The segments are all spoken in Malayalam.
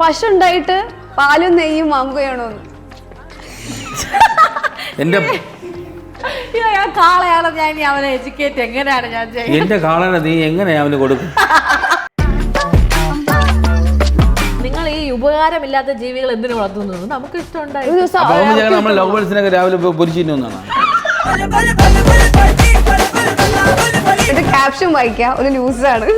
പശു ഉണ്ടായിട്ട് പാലും നെയ്യും വാങ്ങുകയാണോ എന്റെ ഞാൻ കാളയാണ്? ഞാൻ ഇനി അവനെ എഡ്യൂക്കേറ്റ് എങ്ങനെയാണ് ഞാൻ ചെയ്യുന്നത്? എന്റെ കാളനെ നീ എങ്ങനെ അവന് കൊടുക്കും? നിങ്ങൾ ഈ ഉപകാരമില്ലാത്ത ജീവികൾ എന്തിനു വളർത്തുന്നു? നമുക്ക് ഇഷ്ടമുണ്ടായി. ഒരു ദിവസം അപ്പൊ അവന് ചേട്ടൻ നമ്മൾ ലവ് ബേഴ്സിനൊക്കെ രാവിലെ പൊരിച്ചിരുന്നു എന്നാണ്. ഒരു ക്യാപ്ഷൻ വായിക്കാം. ഒരു ന്യൂസാണ്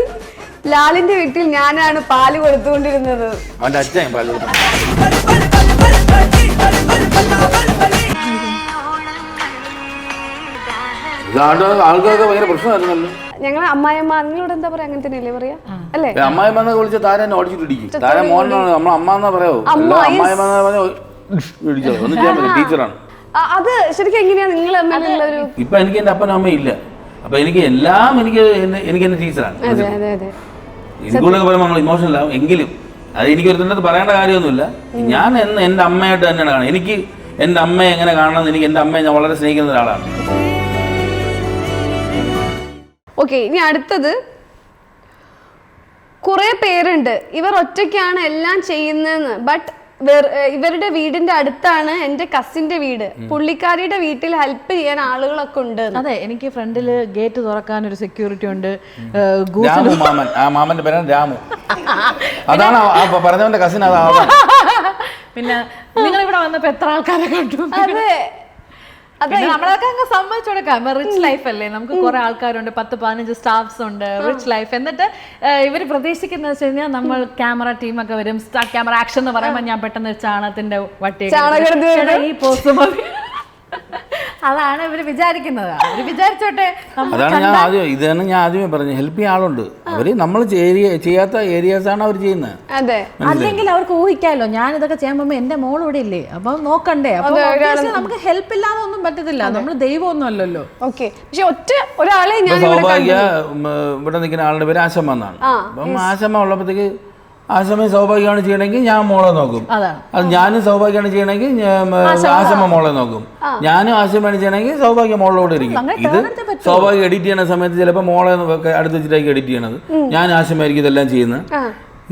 ലാലിന്റെ വീട്ടിൽ ഞാനാണ് പാൽ കൊടുത്തുകൊണ്ടിരുന്നത്. അവന്റെ അച്ഛൻ പാൽ കൊടുത്തു. ഇതാണ്ട് ആൾക്കാർക്ക് ഭയങ്കര പ്രശ്നമായിരുന്നല്ലോ. ഞങ്ങൾ അമ്മായിയമ്മ നിങ്ങളോട് എന്താ പറയാ? അങ്ങനെ തന്നെയല്ലേ പറയാ? അല്ലേ? അമ്മായി വന്ന വിളിച്ച താരം എന്നെ ഓടിച്ചിട്ടിടിക്കും താരം മോനാണ്. നമ്മൾ അമ്മ എന്നാ പറയാവോ. അമ്മ, അല്ല അമ്മായി വന്ന പറഞ്ഞ ഇടിച്ചോ ഒന്നും ചെയ്യാൻ പറ്റില്ല. ടീച്ചറാണ്. ആ, അത് ശരിക്കും എങ്ങനെയാ? നിങ്ങൾ തമ്മിലുള്ള ഒരു ഇപ്പൊ എനിക്ക് എന്റെ അപ്പനും അമ്മയും ഇല്ല അപ്പൊ എനിക്ക് എല്ലാം എനിക്ക് എന്നെ- എനിക്ക് എന്റെ ടീച്ചറാണ്. അതെ അതെ അതെ. സ്കൂളിലൊക്കെ പറയുമ്പോൾ നമ്മൾ ഇമോഷണൽ ആവും. എങ്കിലും അത് എനിക്ക് ഒരുത്തിന്റെ പറയേണ്ട കാര്യമൊന്നുമില്ല. ഞാൻ എന്ന് എന്റെ അമ്മയായിട്ട് തന്നെയാണ് കാണുന്നത്. എനിക്ക് എന്റെ അമ്മയെ എങ്ങനെ കാണണം എനിക്ക് എന്റെ അമ്മയെ ഞാൻ വളരെ സ്നേഹിക്കുന്ന ഒരാളാണ്. ഓക്കെ ഇനി അടുത്തത്. കുറെ പേരുണ്ട്. ഇവർ ഒറ്റയ്ക്കാണ് എല്ലാം ചെയ്യുന്നതെന്ന്. ബട്ട് ഇവരുടെ വീടിന്റെ അടുത്താണ് എന്റെ കസിന്റെ വീട്. പുള്ളിക്കാരിയുടെ വീട്ടിൽ ഹെൽപ്പ് ചെയ്യാൻ ആളുകളൊക്കെ ഉണ്ട്. അതെ എനിക്ക് ഫ്രണ്ടിൽ ഗേറ്റ് തുറക്കാൻ ഒരു സെക്യൂരിറ്റി ഉണ്ട്. രാമു മാമൻ. ആ മാമന്റെ പേരാണ് രാമു. അതാണ് ആ- പറഞ്ഞവന്റെ കസിൻ അതാണ് പിന്നെ നിങ്ങൾ ഇവിടെ വന്നപ്പോ എത്ര ആൾക്കാരെ കണ്ടു? അതെ. നമ്മളൊക്കെ അങ്ങ് സമ്മതിച്ചു കൊടുക്കാം. റിച്ച് ലൈഫ് അല്ലേ? നമുക്ക് കുറെ ആൾക്കാരുണ്ട്. പത്ത് പതിനഞ്ച് സ്റ്റാഫ്സ് ഉണ്ട്. റിച്ച് ലൈഫ് എന്നിട്ട് ഇവർ പ്രതീക്ഷിക്കുന്ന വെച്ച് കഴിഞ്ഞാൽ നമ്മൾ ക്യാമറ ടീമൊക്കെ വരും. സ്റ്റാർ ക്യാമറ ആക്ഷൻ എന്ന് പറയുമ്പോൾ ഞാൻ പെട്ടെന്ന് ചാണത്തിന്റെ ചാണകത്തിന്റെ വട്ടി ഈ പോസ്റ്റ് അതാണ് ഇവർ വിചാരിക്കുന്നത്. അവർ വിചാരിച്ചോട്ടെ അതാണ് ഞാൻ ആദ്യം ഇതാണ് ഞാൻ ആദ്യമേ പറഞ്ഞു ഹെൽപ്പ് ചെയ്യാൻ ആളുണ്ട്. അവർ നമ്മൾ ചെയ്യാത്ത ഏരിയാസ് ആണ് അവർ ചെയ്യുന്നത്. അതെ. അല്ലെങ്കിൽ അവർക്ക് ഊഹിക്കാമല്ലോ ഞാൻ ഇതൊക്കെ ചെയ്യാൻ പോകുമ്പോ എന്റെ മോൾ ഇവിടെ ഇല്ലേ? അപ്പൊ നോക്കണ്ടേ. അപ്പൊ നമുക്ക് ഹെൽപ്പ് ഇല്ലാതെ ഒന്നും പറ്റത്തില്ല നമ്മൾ ദൈവമൊന്നും അല്ലല്ലോ. ഓക്കെ പക്ഷെ ഒറ്റ ഒരാളെ ഞാൻ ഇവിടെ നിൽക്കുന്ന ആളുടെ പേര് ആശമ്മ എന്നാണ്. അപ്പം ആശമ്മ ഉള്ളപ്പോഴത്തേക്ക് ആശമ്മ സൗഭാഗ്യമാണ് ചെയ്യണമെങ്കിൽ ഞാൻ മോളെ നോക്കും. അത്. ഞാനും സൗഭാഗ്യമാണ് ചെയ്യണമെങ്കിൽ ഞാൻ, ആശമ്മ മോളെ നോക്കും. ഞാനും ആശമ്മയാണ് ചെയ്യണമെങ്കിൽ സൗഭാഗ്യ മോളിലോട് ഇരിക്കും. ഇത്. സൗഭാഗ്യം എഡിറ്റ് ചെയ്യണ സമയത്ത് ചിലപ്പോൾ മോളെ അടുത്ത് വെച്ചിട്ടായിരിക്കും എഡിറ്റ് ചെയ്യണത്. ഞാൻ ആശമ്മയായിരിക്കും ഇതെല്ലാം ചെയ്യുന്നത്.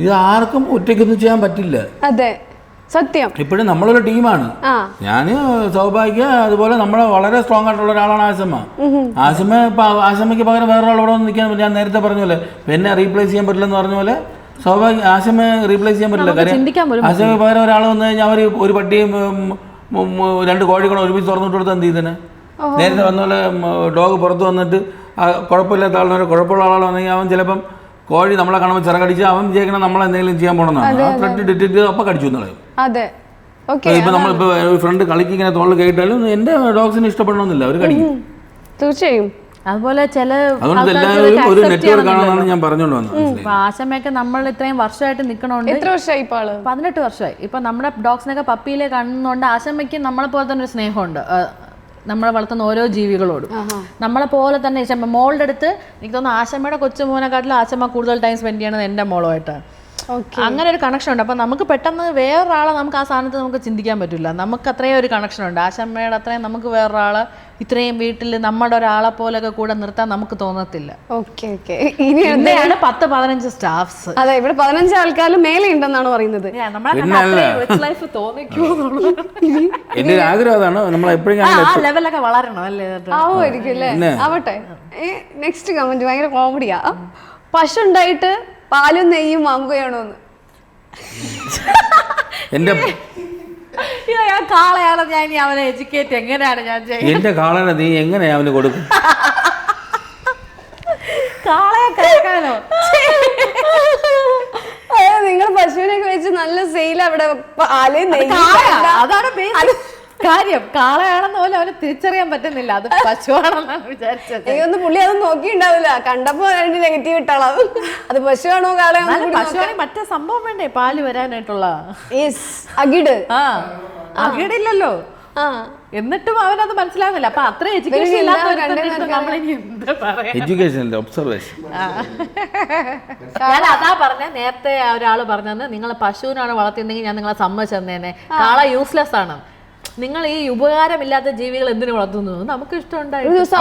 ഇത് ആർക്കും ഒറ്റയ്ക്കൊന്നും ചെയ്യാൻ പറ്റില്ല. അതെ. സത്യം. ഇപ്പോഴും നമ്മളൊരു ടീമാണ്. ഞാൻ ഞാൻ സൗഭാഗ്യ അതുപോലെ നമ്മളെ വളരെ സ്ട്രോങ് ആയിട്ടുള്ള ഒരാളാണ് ആശമ്മ. ഇപ്പൊ ആശമ്മയ്ക്ക് പകരം വേറെ ഒരാൾ ഇവിടെ വന്ന് നിൽക്കാൻ ഞാൻ നേരത്തെ പറഞ്ഞ പോലെ എന്നെ റീപ്ലേസ് ചെയ്യാൻ പറ്റില്ലെന്ന് പറഞ്ഞ പോലെ സൗഭാഗ്യ ആശമെ റീപ്ലേസ് ചെയ്യാൻ പറ്റില്ല. കാര്യം ആശമ പകരം ഒരാൾ വന്നു കഴിഞ്ഞാൽ അവർ ഒരു പട്ടിയും രണ്ട് കോഴികളും ഒരുമിച്ച് തുറന്നിട്ട് കൊടുത്ത് എന്ത് ചെയ്തേനെ നേരത്തെ വന്ന പോലെ ഡോഗ് പുറത്ത് വന്നിട്ട് കുഴപ്പമില്ലാത്ത ആളിനെ കുഴപ്പമുള്ള ആളാണ് വന്നെങ്കിൽ അവൻ ചിലപ്പം കോഴി നമ്മളെ കാണുമ്പോൾ ചിറകടിച്ച് അവൻ വിചാരിക്കണം നമ്മളെന്തെങ്കിലും ചെയ്യാൻ പോകണമെന്നാണ് ആ ത്രെട്ട് ഇട്ടിട്ട് അപ്പം കടിച്ചു എന്നുള്ളത് ഇപ്പൊ നമ്മളിപ്പോ ഫ്രണ്ട് കളിക്ക് ഇങ്ങനെ തോളിൽ കേട്ടാലും എന്റെ ഡോഗ്സിന് ഇഷ്ടപ്പെടണമെന്നില്ല അവർ കടിക്കും. തീർച്ചയായും. അതുപോലെ ചില ഒരു നെറ്റ്വർക്ക് ആണെന്നാണ് ഞാൻ പറഞ്ഞുകൊണ്ട് വന്നത്. ആശമയൊക്കെ നമ്മൾ ഇത്രയും വർഷമായിട്ട് നിൽക്കണോണ്ട് എത്ര വർഷമായി പതിനെട്ട് വർഷമായി. ഇപ്പൊ നമ്മുടെ ഡോഗ്സിനൊക്കെ പപ്പിയിലെ കാണുന്നതുകൊണ്ട് ആശമയ്ക്ക് നമ്മളെ പോലെ തന്നെ ഒരു സ്നേഹമുണ്ട്. നമ്മളെ വളർത്തുന്ന ഓരോ ജീവികളോടും. നമ്മളെ പോലെ തന്നെ മോളുടെ അടുത്ത് എനിക്ക് തോന്നുന്നു ആശമ്മയുടെ കൊച്ചുമോനെക്കാട്ടിലും ആശമ കൂടുതൽ ടൈം സ്പെൻഡ് ചെയ്യണത് എന്റെ മോളുമായിട്ടാണ്. അങ്ങനെ ഒരു കണക്ഷൻ ഉണ്ട്. അപ്പൊ നമുക്ക് പെട്ടെന്ന് വേറൊരാളെ നമുക്ക് ആ സാധനത്തിൽ നമുക്ക് ചിന്തിക്കാൻ പറ്റില്ല. നമുക്ക് അത്രയും ഒരു കണക്ഷൻ ഉണ്ട്. ആശമ്മയുടെ അത്രയും നമുക്ക് വേറൊരാളെ ഇത്രയും വീട്ടിൽ നമ്മുടെ ഒരാളെ പോലെയൊക്കെ കൂടെ നിർത്താൻ നമുക്ക് തോന്നത്തില്ല. ഓക്കെ ഓക്കെ ഇനി അടുത്ത- പിന്നെയാണ് പത്ത് പതിനഞ്ച് സ്റ്റാഫ്സ് അതെ ഇവിടെ പതിനഞ്ച് ആൾക്കാരും മേലെ ഉണ്ടെന്നാണ് പറയുന്നത്. എന്റെ ഒരു ആഗ്രഹം അതാണ്. നമ്മൾ എപ്പോഴും ലെവലൊക്കെ വളരണം അല്ലേ? ആവുമായിരിക്കും അല്ലേ? ആവട്ടെ. നെക്സ്റ്റ് കമന്റ് ഭയങ്കര കോമഡിയാ പശു ഉണ്ടായിട്ട് പാലും നെയ്യും വാങ്ങുകയാണോ എന്ന് എന്റെ ഞാൻ കാളയാണ് ഞാൻ ഇനി അവനെ എഡ്യൂക്കേറ്റ് എങ്ങനെയാണ് ഞാൻ ചെയ്യുന്നത് എന്റെ കാളനെ നീ എങ്ങനെ അവന് കൊടുക്കും? കാളയെ കേൾക്കാനോ നിങ്ങൾ പശുവിനെ വെച്ച് നല്ല സെയിൽ അവിടെ പാൽ നെയ്യ് അതാണ് basic കാര്യം കാളയാണെന്ന് പോലും അവന് തിരിച്ചറിയാൻ പറ്റുന്നില്ല. അത് പശുവാണെന്നാണ് വിചാരിച്ചത്. എനിക്കൊന്ന് പുള്ളി അത് നോക്കിണ്ടാവില്ല കണ്ടപ്പോ രണ്ട് നെഗറ്റീവ് ഇട്ടാളാം അത് പശുവാണോ കാളയാണോ പശുവാണെങ്കിൽ മറ്റേ സംഭവം വേണ്ടേ? പാൽ വരാനായിട്ടുള്ള? അകിട്. ആ അകിടില്ലല്ലോ. ആ. എന്നിട്ടും അവനത് മനസ്സിലാവുന്നില്ല. അപ്പൊ അത്ര എഡ്യൂക്കേഷൻ ഇല്ലാത്ത ഒബ്സർവേഷൻ ഞാൻ അതാ പറഞ്ഞ നേരത്തെ ഒരാൾ പറഞ്ഞത് നിങ്ങൾ പശുവിനാണ് വളർത്തിയിരുന്നെങ്കിൽ ഞാൻ നിങ്ങളെ സമ്മതിച്ചു തന്നേനെ കാള യൂസ്ലെസ് ആണ്. നിങ്ങൾ ഈ ഉപകാരമില്ലാത്ത ജീവികൾ എന്തിനു വളർത്തുന്നു? നമുക്ക് ഒരു ഇഷ്ടമുണ്ടായി ദിവസം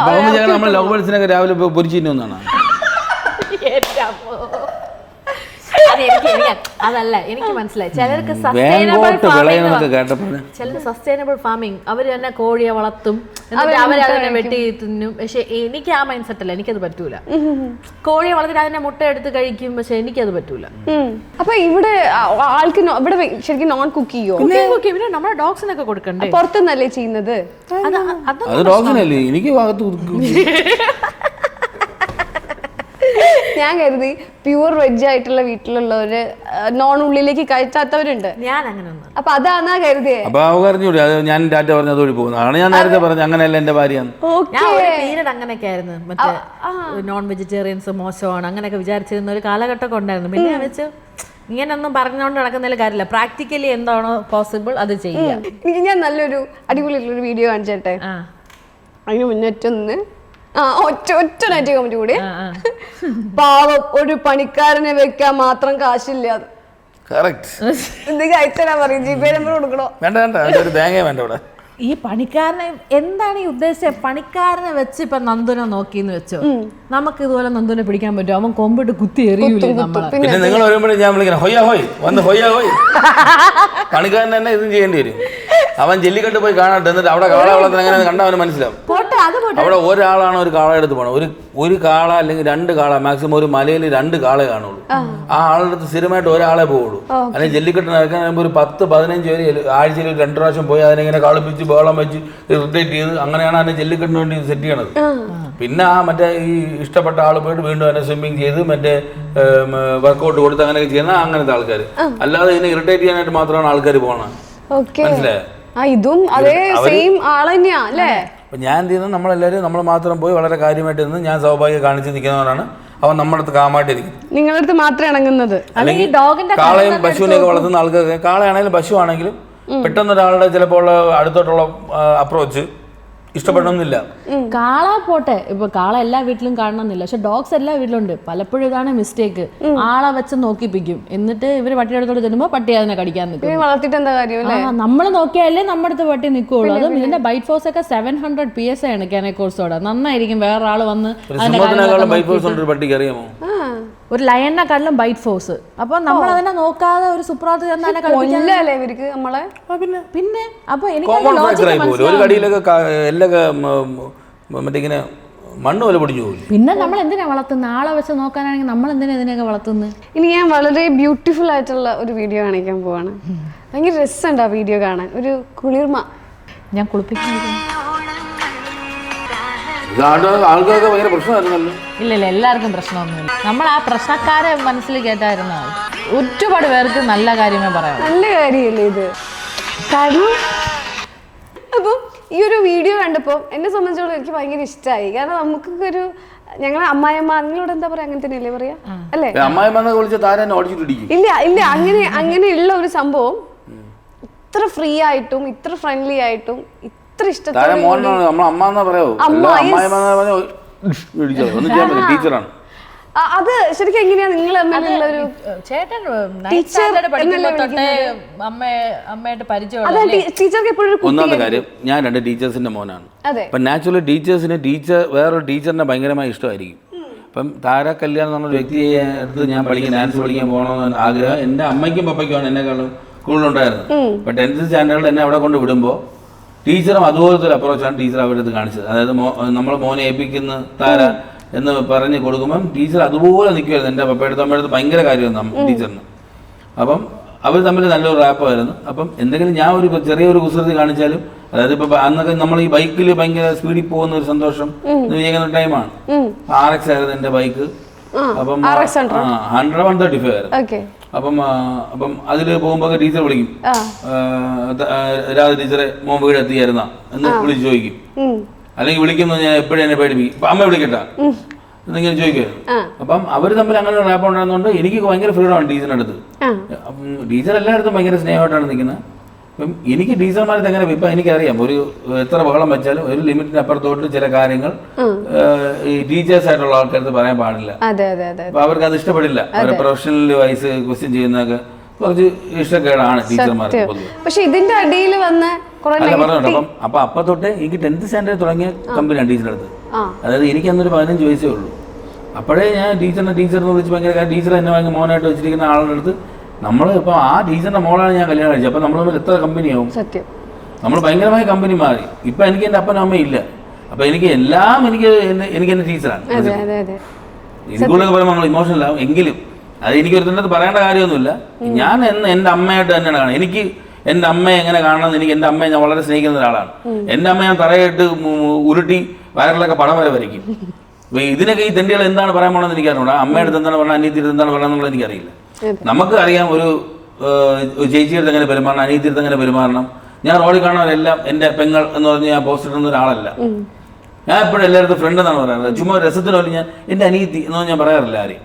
അത് എനിക്ക് എനിക്ക് അതല്ല എനിക്ക് മനസ്സിലായി. ചിലർക്ക് സസ്റ്റൈനബിൾ വിളയെന്നൊക്കെ കേട്ടപ്പോൾ. ചിലർ സസ്റ്റൈനബിൾ ഫാമിംഗ് അവർ തന്നെ കോഴിയെ വളർത്തും എന്നിട്ട് അവർ അതിനെ വെട്ടി തിന്നും. പക്ഷെ എനിക്ക് ആ മൈൻഡ് സെറ്റ് അല്ല എനിക്കത് പറ്റൂല. കോഴിയെ വളർത്തിട്ട് അതിനെ മുട്ട എടുത്ത് കഴിക്കും പക്ഷെ എനിക്കത് പറ്റൂല. അപ്പൊ ഇവിടെ ആൾക്ക് ഇവിടെ ശരിക്കും നോൺ കുക്ക് ചെയ്യോ. പിന്നെ നമ്മുടെ ഡോഗ്സിനൊക്കെ കൊടുക്കണ്ടേ? പുറത്തുനിന്നല്ലേ ചെയ്യുന്നത്? അത് ഡോഗ്സിനല്ലേ എനിക്ക് ഭാഗത്ത് കൊടുക്കും ഞാൻ കരുതി പ്യൂർ വെജ് ആയിട്ടുള്ള വീട്ടിലുള്ളവര് നോൺ ഉള്ളിലേക്ക് കഴിച്ചാത്തവരുണ്ട് ഞാൻ അങ്ങനെ അപ്പൊ അതാണ് കരുതിയത് അപ്പൊ അവ അറിഞ്ഞൂടെ അത് ഞാൻ ഡാറ്റ പറഞ്ഞ പോകുന്നു. അതാണ് ഞാൻ നേരത്തെ പറഞ്ഞത് അങ്ങനെയല്ല എന്റെ ഭാര്യയാണ് ഞാൻ ഒരു പീരീഡ് അങ്ങനെയൊക്കെ ആയിരുന്നു മറ്റേ നോൺ വെജിറ്റേറിയൻസ് മോശമാണ് അങ്ങനെയൊക്കെ വിചാരിച്ചിരുന്ന ഒരു കാലഘട്ടമൊക്കെ ഉണ്ടായിരുന്നു. പിന്നെ ഞാൻ വെച്ച് ഇങ്ങനൊന്നും പറഞ്ഞുകൊണ്ട് നടക്കുന്നതിൽ കാര്യമില്ല. പ്രാക്ടിക്കലി എന്താണോ പോസിബിൾ അത് ചെയ്യുക എനിക്ക് ഞാൻ നല്ലൊരു അടിപൊളി വീഡിയോ കാണിച്ചേട്ടെ. ആ. അതിന് മുന്നേറ്റൊന്ന് ഒറ്റ ഒറ്റ നൈറ്റ് കമന്റ് കൂടി. പാവം ഒരു പണിക്കാരനെ വെക്കാൻ മാത്രം കാശില്ല കറക്റ്റ് എന്തെങ്കിലും അയച്ചാ പറയും ജി പേ നമ്പർ കൊടുക്കണോ? വേണ്ട വേണ്ട ഒരു തേങ്ങ വേണ്ട ഇവിടെ. ഈ പണിക്കാരനെ എന്താണ് ഈ ഉദ്ദേശിച്ചത്? പണിക്കാരനെ വെച്ച് ഇപ്പൊ നന്ദുനെ നോക്കിന്ന് വെച്ചോ? നമുക്ക് ഇതുപോലെ നന്ദുനെ പിടിക്കാൻ പറ്റും. അവൻ കൊമ്പിട്ട് കുത്തി എറിയൂലേ നമ്മളെ. പിന്നെ നിങ്ങൾ വരുമ്പോഴേ ഞാൻ വിളിക്കണം. ഹൊയ്യ ഹോയ്. വന്ന് ഹൊയ്യ ഹോയ്. പണിക്കാരൻ തന്നെ ഇതും ചെയ്യേണ്ടി വരും. അവൻ ജെല്ലിക്കെട്ട് പോയി കാണട്ടെ എന്നിട്ട് അവിടെ കാള വളർത്തുന്ന എങ്ങനെ കണ്ട അവന് മനസ്സിലാവും. പോട്ടെ അത് പോട്ടെ. അവിടെ ഒരാളാണ് ഒരു കാള എടുത്ത് പോകണം ഒരു ഒരു കാള അല്ലെങ്കിൽ രണ്ട് കാള മാക്സിമം ഒരു മലയിൽ രണ്ട് കാളെ കാണുള്ളൂ. ആ. ആളുടെ അടുത്ത് സ്ഥിരമായിട്ട് ഒരാളെ പോവുള്ളൂ. അല്ലെങ്കിൽ ജെല്ലിക്കെട്ട് നടക്കാൻ ഒരു പത്ത് പതിനഞ്ച് പേര് ആഴ്ചയിൽ ഒരു രണ്ട് പ്രാവശ്യം പോയി അതിനെ കളിപ്പിച്ച് ബഹളം വെച്ച് ഇറിറ്റേറ്റ് ചെയ്ത് അങ്ങനെയാണ് അതിനെ ജെല്ലിക്കെട്ടിന് വേണ്ടി സെറ്റ് ചെയ്യണത്. പിന്നെ ആ മറ്റേ ഈ ഇഷ്ടപ്പെട്ട ആൾ പോയിട്ട് വീണ്ടും അതിനെ സ്വിമ്മിങ് ചെയ്ത് മറ്റേ വർക്കൗട്ട് കൊടുത്ത് അങ്ങനെയൊക്കെ ചെയ്യുന്ന അങ്ങനത്തെ ആൾക്കാർ അല്ലാതെ ഇതിനെ ഇറിറ്റേറ്റ് ചെയ്യാനായിട്ട് മാത്രമാണ് ആൾക്കാർ പോകണത് മനസ്സിലായോ? ഇതും അതേ സെയിം ആൾ തന്നെയാ അല്ലേ? അപ്പൊ ഞാൻ എന്ത് ചെയ്യുന്നത് നമ്മളെല്ലാവരും നമ്മൾ മാത്രം പോയി വളരെ കാര്യമായിട്ട് നിന്ന് ഞാൻ സൗഭാഗ്യം കാണിച്ച് നിൽക്കുന്നവരാണ് അവൻ നമ്മുടെ അടുത്ത് കാമായിട്ടിരിക്കും നിങ്ങളുടെ അടുത്ത് മാത്രമേ ഇണങ്ങുന്നത്. അല്ലെങ്കിൽ ഡോഗിന്റെ കാളയും പശുവിനെയൊക്കെ വളർത്തുന്ന ആൾക്കാർക്ക് കാളയാണെങ്കിലും പശു ആണെങ്കിലും പെട്ടെന്ന് ഒരാളുടെ ചിലപ്പോൾ അടുത്തോട്ടുള്ള അപ്രോച്ച് ഇഷ്ടപ്പെടണമെന്നില്ല. കാള പോട്ടെ. ഇപ്പൊ കാള എല്ലാ വീട്ടിലും കാണണമെന്നില്ല. പക്ഷെ ഡോഗ്സ് എല്ലാ വീട്ടിലും ഉണ്ട് പലപ്പോഴും ഇതാണ് മിസ്റ്റേക്ക് ആളെ വെച്ച് നോക്കിപ്പിക്കും. എന്നിട്ട് ഇവർ പട്ടിയുടെ അടുത്തോട്ട് ചെല്ലുമ്പോ പട്ടി അതിനെ കടിക്കാൻ നിൽക്കും. നമ്മൾ വളർത്തിട്ട് എന്താ കാര്യം അല്ലേ? നമ്മൾ നോക്കിയാലേ നമ്മുടെ അടുത്ത് പട്ടി നിൽക്കുള്ളൂ. അതും ഇതിന്റെ ബൈറ്റ് ഫോഴ്സ് ഒക്കെ സെവൻ ഹൺഡ്രഡ് പി എസ് ആണ്. കാനക്കോഴ്സോടെ നന്നായിരിക്കും വേറെ ആൾ വന്ന് അതിന്റെ പട്ടിക്ക് അറിയാമോ? ഒരു ലയണിനെക്കാട്ടിലും ബൈറ്റ് ഫോഴ്സ് അപ്പൊ നമ്മൾ അതിനെ നോക്കാതെ ഒരു സുപ്രാത്ത് ചെന്ന് അതിനെ കളിപ്പിക്കാൻ കൊല്ലല്ലേ ഇവർക്ക് നമ്മളെ? പിന്നെ? പിന്നെ അപ്പൊ എനിക്ക് ഒരു കടിയിലൊക്കെ മറ്റേ ഇങ്ങനെ മണ്ണ് പോലെ പൊടിഞ്ഞു പിന്നെ നമ്മൾ എന്തിനാ വളർത്തുന്നത് ആളെ വെച്ച് നോക്കാനാണെങ്കിൽ നമ്മൾ എന്തിനാ ഇതിനൊക്കെ വളർത്തുന്നത് ഇനി ഞാൻ വളരെ ബ്യൂട്ടിഫുൾ ആയിട്ടുള്ള ഒരു വീഡിയോ കാണിക്കാൻ പോവാണ്. ഭയങ്കര രസമുണ്ട് ആ വീഡിയോ കാണാൻ. ഒരു കുളിർമ. ഞാൻ കുളിപ്പിക്കുന്നത് ഇത് ആൾക്കാർക്ക് ആൾക്കാർക്ക് ഭയങ്കര പ്രശ്നമായിരുന്നല്ലോ. ഇല്ല ഇല്ല എല്ലാവർക്കും പ്രശ്നമൊന്നുമില്ല. നമ്മൾ ആ പ്രശ്നക്കാരെ മനസ്സിൽ കേട്ടായിരുന്നു ഒരുപാട് പേർക്ക് നല്ല കാര്യമേ പറയാം. നല്ല കാര്യമല്ലേ ഇത്? കാരണം അപ്പോൾ ഈ ഒരു വീഡിയോ കണ്ടപ്പോൾ എന്നെ സംബന്ധിച്ചോളം എനിക്ക് ഭയങ്കര ഇഷ്ടമായി കാരണം നമുക്കൊക്കെ ഒരു ഞങ്ങളെ അമ്മായിമ്മ നിങ്ങളോട് എന്താ പറയാ? അങ്ങനെ തന്നെയല്ലേ പറയാ? അല്ലേ? ഇല്ല ഇല്ല അങ്ങനെ അങ്ങനെയുള്ള ഒരു സംഭവം ഇത്ര ഫ്രീ ആയിട്ടും ഇത്ര ഫ്രണ്ട്ലി ആയിട്ടും ഇത്ര ഇഷ്ടത്തോടെ മോനാണ് നമ്മൾ അമ്മ എന്നാ പറയാവോ അമ്മ, ടീച്ചറാണ്. അത് ശരിക്കും എങ്ങനെയാ നിങ്ങൾ തമ്മിലുള്ള ഒരു ചേട്ടൻ ടീച്ചർക്ക് എപ്പോഴും ഒരു ഒന്നാമത്തെ കാര്യം ഞാൻ രണ്ട് ടീച്ചേഴ്സിന്റെ മോനാണ്. അതെ. അപ്പം നാച്ചുറലി ടീച്ചേഴ്സിന് ടീച്ചർ വേറൊരു ടീച്ചറിനെ ഭയങ്കരമായി ഇഷ്ടമായിരിക്കും. അപ്പം താര കല്യാണം എന്ന വ്യക്തിയെ അടുത്ത് ഞാൻ പഠിക്കാൻ ഡാൻസ് പഠിക്കാൻ പോകണമെന്ന് ആഗ്രഹം എന്റെ അമ്മയ്ക്കും പപ്പയ്ക്കുമാണ് എന്നെക്കാളും കൂടുതലുണ്ടായിരുന്നത്. അപ്പം ടെൻത്ത് സ്റ്റാൻഡേർഡിൽ എന്നെ അവിടെ കൊണ്ട് വിടുമ്പോൾ ടീച്ചറും അതുപോലത്തെ ഒരു അപ്രോച്ചാണ് ടീച്ചർ അവരുടെ അടുത്ത് കാണിച്ചത്. അതായത് മോ നമ്മൾ മോനെ ഏൽപ്പിക്കുന്ന താര എന്ന് പറഞ്ഞ് കൊടുക്കുമ്പം ടീച്ചർ അതുപോലെ നിൽക്കുമായിരുന്നു എന്റെ പപ്പയുടെ അമ്മയുടെ അടുത്ത് ഭയങ്കര കാര്യമായിരുന്നു ടീച്ചറിന്. അപ്പം അവർ തമ്മിൽ നല്ലൊരു റാപ്പായിരുന്നു. അപ്പം എന്തെങ്കിലും ഞാൻ ഒരു ചെറിയൊരു കുസൃതി കാണിച്ചാലും അതായത് ഇപ്പൊ അന്നൊക്കെ നമ്മൾ ഈ ബൈക്കിൽ ഭയങ്കര സ്പീഡിൽ പോകുന്ന ഒരു സന്തോഷം ടൈമാണ് ആർ എക്സ് ആയിരുന്നു എന്റെ ബൈക്ക്. അപ്പം ഹൺഡ്രഡ് വൺ തേർട്ടി ഫൈവ് ആയിരുന്നു. അപ്പം അപ്പം അതിൽ പോകുമ്പോൾ ടീച്ചർ വിളിക്കും. രാധ ടീച്ചറെ മോൻ വീട് എത്തിയായിരുന്ന? എന്ന് വിളിച്ച് ചോദിക്കും. അല്ലെങ്കിൽ വിളിക്കുന്നത് ഞാൻ എപ്പോഴും എന്നെ പേടിപ്പിക്കും? അമ്മ വിളിക്കട്ടാ? എന്നിങ്ങനെ ചോദിക്കുമായിരുന്നു. അപ്പം അവർ തമ്മിൽ അങ്ങനെ റാപ്പ് ഉണ്ടായിരുന്നതുകൊണ്ട് എനിക്ക് ഭയങ്കര ഫ്രീഡമാണ് ടീച്ചറിന്റെ അടുത്ത്. അപ്പം ടീച്ചർ എല്ലായിടത്തും ഭയങ്കര സ്നേഹമായിട്ടാണ് നിൽക്കുന്നത്. അപ്പം എനിക്ക് ടീച്ചർമാരെ എങ്ങനെ ഇപ്പം എനിക്കറിയാം. ഒരു എത്ര ബഹളം വെച്ചാലും ഒരു ലിമിറ്റിന് അപ്പുറത്തോട്ട് ചില കാര്യങ്ങൾ ഈ ടീച്ചേഴ്സ് ആയിട്ടുള്ള ആൾക്കാർക്ക് പറയാൻ പാടില്ല. അപ്പൊ അവർക്ക് അത് ഇഷ്ടപ്പെടില്ല. അവരെ പ്രൊഫഷണൽ വൈസ് ക്വസ്റ്റ്യൻ ചെയ്യുന്നതൊക്കെ കുറച്ച് ഇഷ്ടക്കേടാണ് ടീച്ചർമാർക്ക് പക്ഷേ ഇതിന്റെ അടിയിൽ വന്ന് പറഞ്ഞോട്ടെ അപ്പം അപ്പൊ അപ്പൊ തൊട്ട് എനിക്ക് ടെൻത്ത് സ്റ്റാൻഡേർഡ് തുടങ്ങിയ കമ്പനിയാണ് ടീച്ചറുടെ അടുത്ത് അതായത് എനിക്ക് അന്നൊരു പതിനഞ്ച് വയസ്സേ ഉള്ളൂ. അപ്പോഴേ ഞാൻ ടീച്ചറിനെ ടീച്ചറിനെ വിളിച്ച് ഭയങ്കര ടീച്ചർ എന്നെ ഭയങ്കര മോനായിട്ട് വെച്ചിരിക്കുന്ന ആളുടെ അടുത്ത് നമ്മൾ ഇപ്പൊ ആ ടീച്ചറിന്റെ മോളാണ് ഞാൻ കല്യാണം കഴിച്ചത്. അപ്പൊ നമ്മൾ എത്ര കമ്പനിയാവും? സത്യം. നമ്മൾ ഭയങ്കരമായ കമ്പനി മാറി. ഇപ്പൊ എനിക്ക് എന്റെ അപ്പനും അമ്മയും ഇല്ല. അപ്പൊ എനിക്ക് എല്ലാം എനിക്ക് എനിക്ക് എന്റെ ടീച്ചറാണ് എനിക്കുള്ളൊക്കെ പറയുമ്പോൾ നമ്മൾ ഇമോഷണൽ ആവും. എങ്കിലും അത് എനിക്ക് ഒരുത്തിനടുത്ത് പറയേണ്ട കാര്യമൊന്നുമില്ല. ഞാൻ എന്ന് എന്റെ അമ്മയായിട്ട് തന്നെയാണ് കാണുന്നത്. എനിക്ക് എന്റെ അമ്മയെ എങ്ങനെ കാണണം എനിക്ക് എന്റെ അമ്മയെ ഞാൻ വളരെ സ്നേഹിക്കുന്ന ഒരാളാണ്. എന്റെ അമ്മ ഞാൻ തറയിട്ട് ഉരുട്ടി വയറിലൊക്കെ പടം വരെ വരയ്ക്കും. ഇതിനൊക്കെ ഈ തെണ്ടികൾ എന്താണ് പറയാൻ പോകണമെന്ന് എനിക്ക് അറിഞ്ഞൂടാ അമ്മയുടെ എന്താണ് പറഞ്ഞത്? അനിയത്തിയുടെ എന്താണ് പറയുന്നത് എന്നുള്ളത് എനിക്കറിയില്ല. നമുക്ക് അറിയാം ഒരു ചേച്ചിയുടെ എങ്ങനെ പെരുമാറണം അനീതിയുടെ എങ്ങനെ പെരുമാറണം. ഞാൻ റോഡിൽ കാണുന്നവരെല്ലാം എന്റെ പെങ്ങൾ എന്ന് പറഞ്ഞ് ഞാൻ പോസ്റ്റ് ഇടുന്ന ഒരാളല്ല. ഞാൻ എപ്പോഴും എല്ലായിടത്തും ഫ്രണ്ട് എന്നാണ് പറയാറ് ചുമ്മാ രസത്തിന് പോലും ഞാൻ എന്റെ അനീതി എന്ന് ഞാൻ പറയാറില്ല ആരെയും.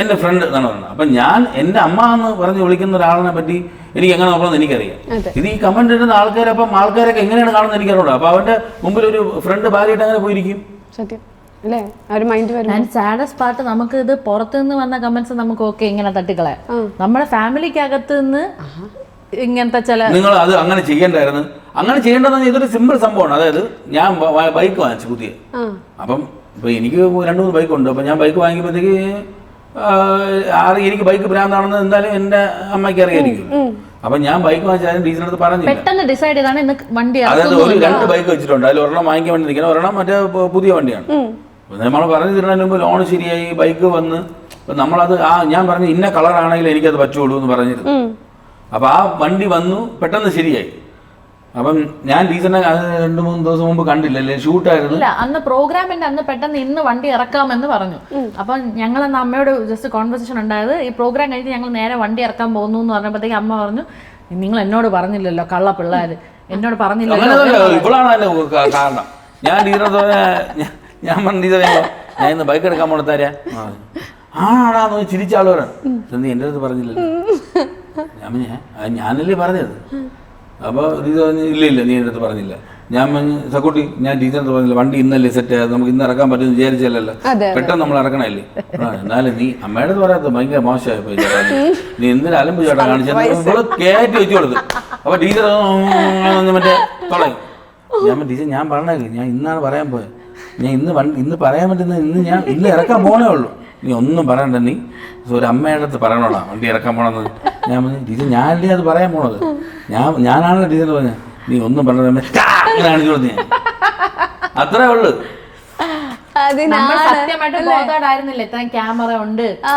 എന്റെ ഫ്രണ്ട് എന്നാണ് പറയുന്നത്. അപ്പം ഞാൻ എന്റെ അമ്മ എന്ന് പറഞ്ഞ് വിളിക്കുന്ന ഒരാളിനെ പറ്റി എനിക്ക് എങ്ങനെ നോക്കണമെന്ന് എനിക്കറിയാം. ഇത് ഈ കമന്റ് ഇടുന്ന ആൾക്കാരെ അപ്പം ആൾക്കാരൊക്കെ എങ്ങനെയാണ് കാണുന്നത് എനിക്കറിയാം അപ്പോൾ അവന്റെ മുമ്പിൽ ഒരു ഫ്രണ്ട് ഭാര്യയായിട്ട് അങ്ങനെ പോയിരിക്കും. സത്യം. അല്ലേ? ഒരു മൈൻഡ് വരും ആൻഡ് സാഡസ്റ്റ് പാർട്ട് നമുക്ക് ഇത് പുറത്തുനിന്ന് വന്ന കമന്റ്സ് നമുക്ക് ഓക്കെ ഇങ്ങനെ തട്ടിക്കളെ നമ്മുടെ ഫാമിലിക്കകത്ത് നിന്ന് ഇങ്ങനത്തെ ചില നിങ്ങൾ അത് അങ്ങനെ ചെയ്യണ്ടായിരുന്നു. അങ്ങനെ ചെയ്യേണ്ടതെന്ന് ഇതൊരു സിമ്പിൾ സംഭവമാണ്. അതായത് ഞാൻ ബൈക്ക് വാങ്ങിച്ചു പുതിയ. അപ്പം ഇപ്പൊ എനിക്ക് രണ്ട് മൂന്ന് ബൈക്ക് ഉണ്ട്. അപ്പം ഞാൻ ബൈക്ക് വാങ്ങിക്കുമ്പോഴത്തേക്ക് ആറ് എനിക്ക് ബൈക്ക് ഭ്രാന്താണെന്ന് എന്തായാലും എന്റെ അമ്മയ്ക്ക് അറിയായിരിക്കും. അപ്പം ഞാൻ ബൈക്ക് വാങ്ങിച്ചാലും ഡീസലിന്റെ അടുത്ത് പറഞ്ഞില്ല. പെട്ടെന്ന് ഡിസൈഡ് ചെയ്താണ് ഇന്ന് വണ്ടി അതായത് ഒരു രണ്ട് ബൈക്ക് വെച്ചിട്ടുണ്ട്. അതിൽ ഒരെണ്ണം വാങ്ങിക്കാൻ വേണ്ടി നിൽക്കണം. ഒരെണ്ണം മറ്റേ പുതിയ വണ്ടിയാണ്. നമ്മൾ പറഞ്ഞു തരുന്നതിന് മുമ്പ് ലോൺ ശരിയായി ബൈക്ക് വന്ന്. അപ്പം നമ്മളത് ആ ഞാൻ പറഞ്ഞു ഇന്ന കളറാണെങ്കിൽ എനിക്കത് പറ്റുള്ളൂ എന്ന് പറഞ്ഞിരുന്നു. അപ്പം ആ വണ്ടി വന്നു പെട്ടെന്ന് ശരിയായി. അപ്പം ഞാൻ ടീച്ചറിനെ അത് രണ്ട് മൂന്ന് ദിവസം മുമ്പ് കണ്ടില്ലല്ലേ ഷൂട്ടായിരുന്നു. ഇല്ല അന്ന് പ്രോഗ്രാമിന്റെ അന്ന് പെട്ടെന്ന് ഇന്ന് വണ്ടി ഇറക്കാമെന്ന് പറഞ്ഞു. അപ്പൊ ഞങ്ങൾ അന്ന് അമ്മയോട് ജസ്റ്റ് കോൺവെർസേഷൻ ഉണ്ടായത് ഈ പ്രോഗ്രാം കഴിഞ്ഞ് ഞങ്ങൾ നേരെ വണ്ടി ഇറക്കാൻ പോകുന്നു എന്ന് പറഞ്ഞപ്പോഴത്തേക്ക് അമ്മ പറഞ്ഞു നിങ്ങൾ എന്നോട് പറഞ്ഞില്ലല്ലോ കള്ള പിള്ളേര് എന്നോട് പറഞ്ഞില്ല ഇവളാണ് കാരണം. ഞാൻ ടീച്ചറെ ഞാൻ പറഞ്ഞു ഞാൻ ഇന്ന് ബൈക്ക് എടുക്കാൻ പോണ തരാ ചിരിച്ച ചിരിച്ചാളോരാ നീ എന്റെ അടുത്ത് പറഞ്ഞില്ലല്ലോ? ഞാൻ പറഞ്ഞു, "ഏ? ഞാനല്ലേ പറഞ്ഞത്? അപ്പോൾ ഇത് പറഞ്ഞു ഇല്ല ഇല്ല നീ എന്റെ അടുത്ത് പറഞ്ഞില്ല. ഞാൻ സക്കൂട്ടി ഞാൻ ടീച്ചറിന്റെ അടുത്ത് പറഞ്ഞില്ല. വണ്ടി ഇന്നല്ലേ സെറ്റ് ആയത്? നമുക്ക് ഇന്ന് ഇറക്കാൻ പറ്റുമെന്ന് വിചാരിച്ചല്ലോ പെട്ടെന്ന് നമ്മൾ ഇറക്കണല്ലേ? എന്നാലും നീ അമ്മയുടെ പറയാത്ത ഭയങ്കര മോശമായി പോയി നീ. നീ അലമ്പു ചേട്ടാ കാണിച്ചത്? ഇവൾ കയറ്റി വെച്ചു കൊടുത്തു. അപ്പൊ ടീച്ചർ മറ്റേ തുടങ്ങി ഞാൻ പറഞ്ഞു, ടീച്ചർ ഞാൻ പറഞ്ഞേക്ക് ഞാൻ ഇന്നാണ് പറയാൻ പോയത് ഞാൻ ഇന്ന് വണ്ടി ഇന്ന് പറയാൻ പറ്റുന്ന ഇന്ന് ഞാൻ ഇന്ന് ഇറക്കാൻ പോണേ ഉള്ളൂ. നീ ഒന്നും പറയണ്ട നീ ഒരു അമ്മയുടെ അടുത്ത് പറയണോടാ. വണ്ടി ഇറക്കാൻ പോണെന്ന് ഞാൻ പറഞ്ഞു ടീച്ചർ ഞാനല്ലേ അത് പറയാൻ പോണത്? ഞാൻ ഞാനാണല്ലോ ടീച്ചർ പറഞ്ഞത്. നീ ഒന്നും പറഞ്ഞ അങ്ങനെ കാണിച്ചു കൊടുത്തു ഞാൻ. അത്രേ ഉള്ളു. നമ്മൾ സത്യമായിട്ട് ക്യാമറ ഉണ്ട്. ആ.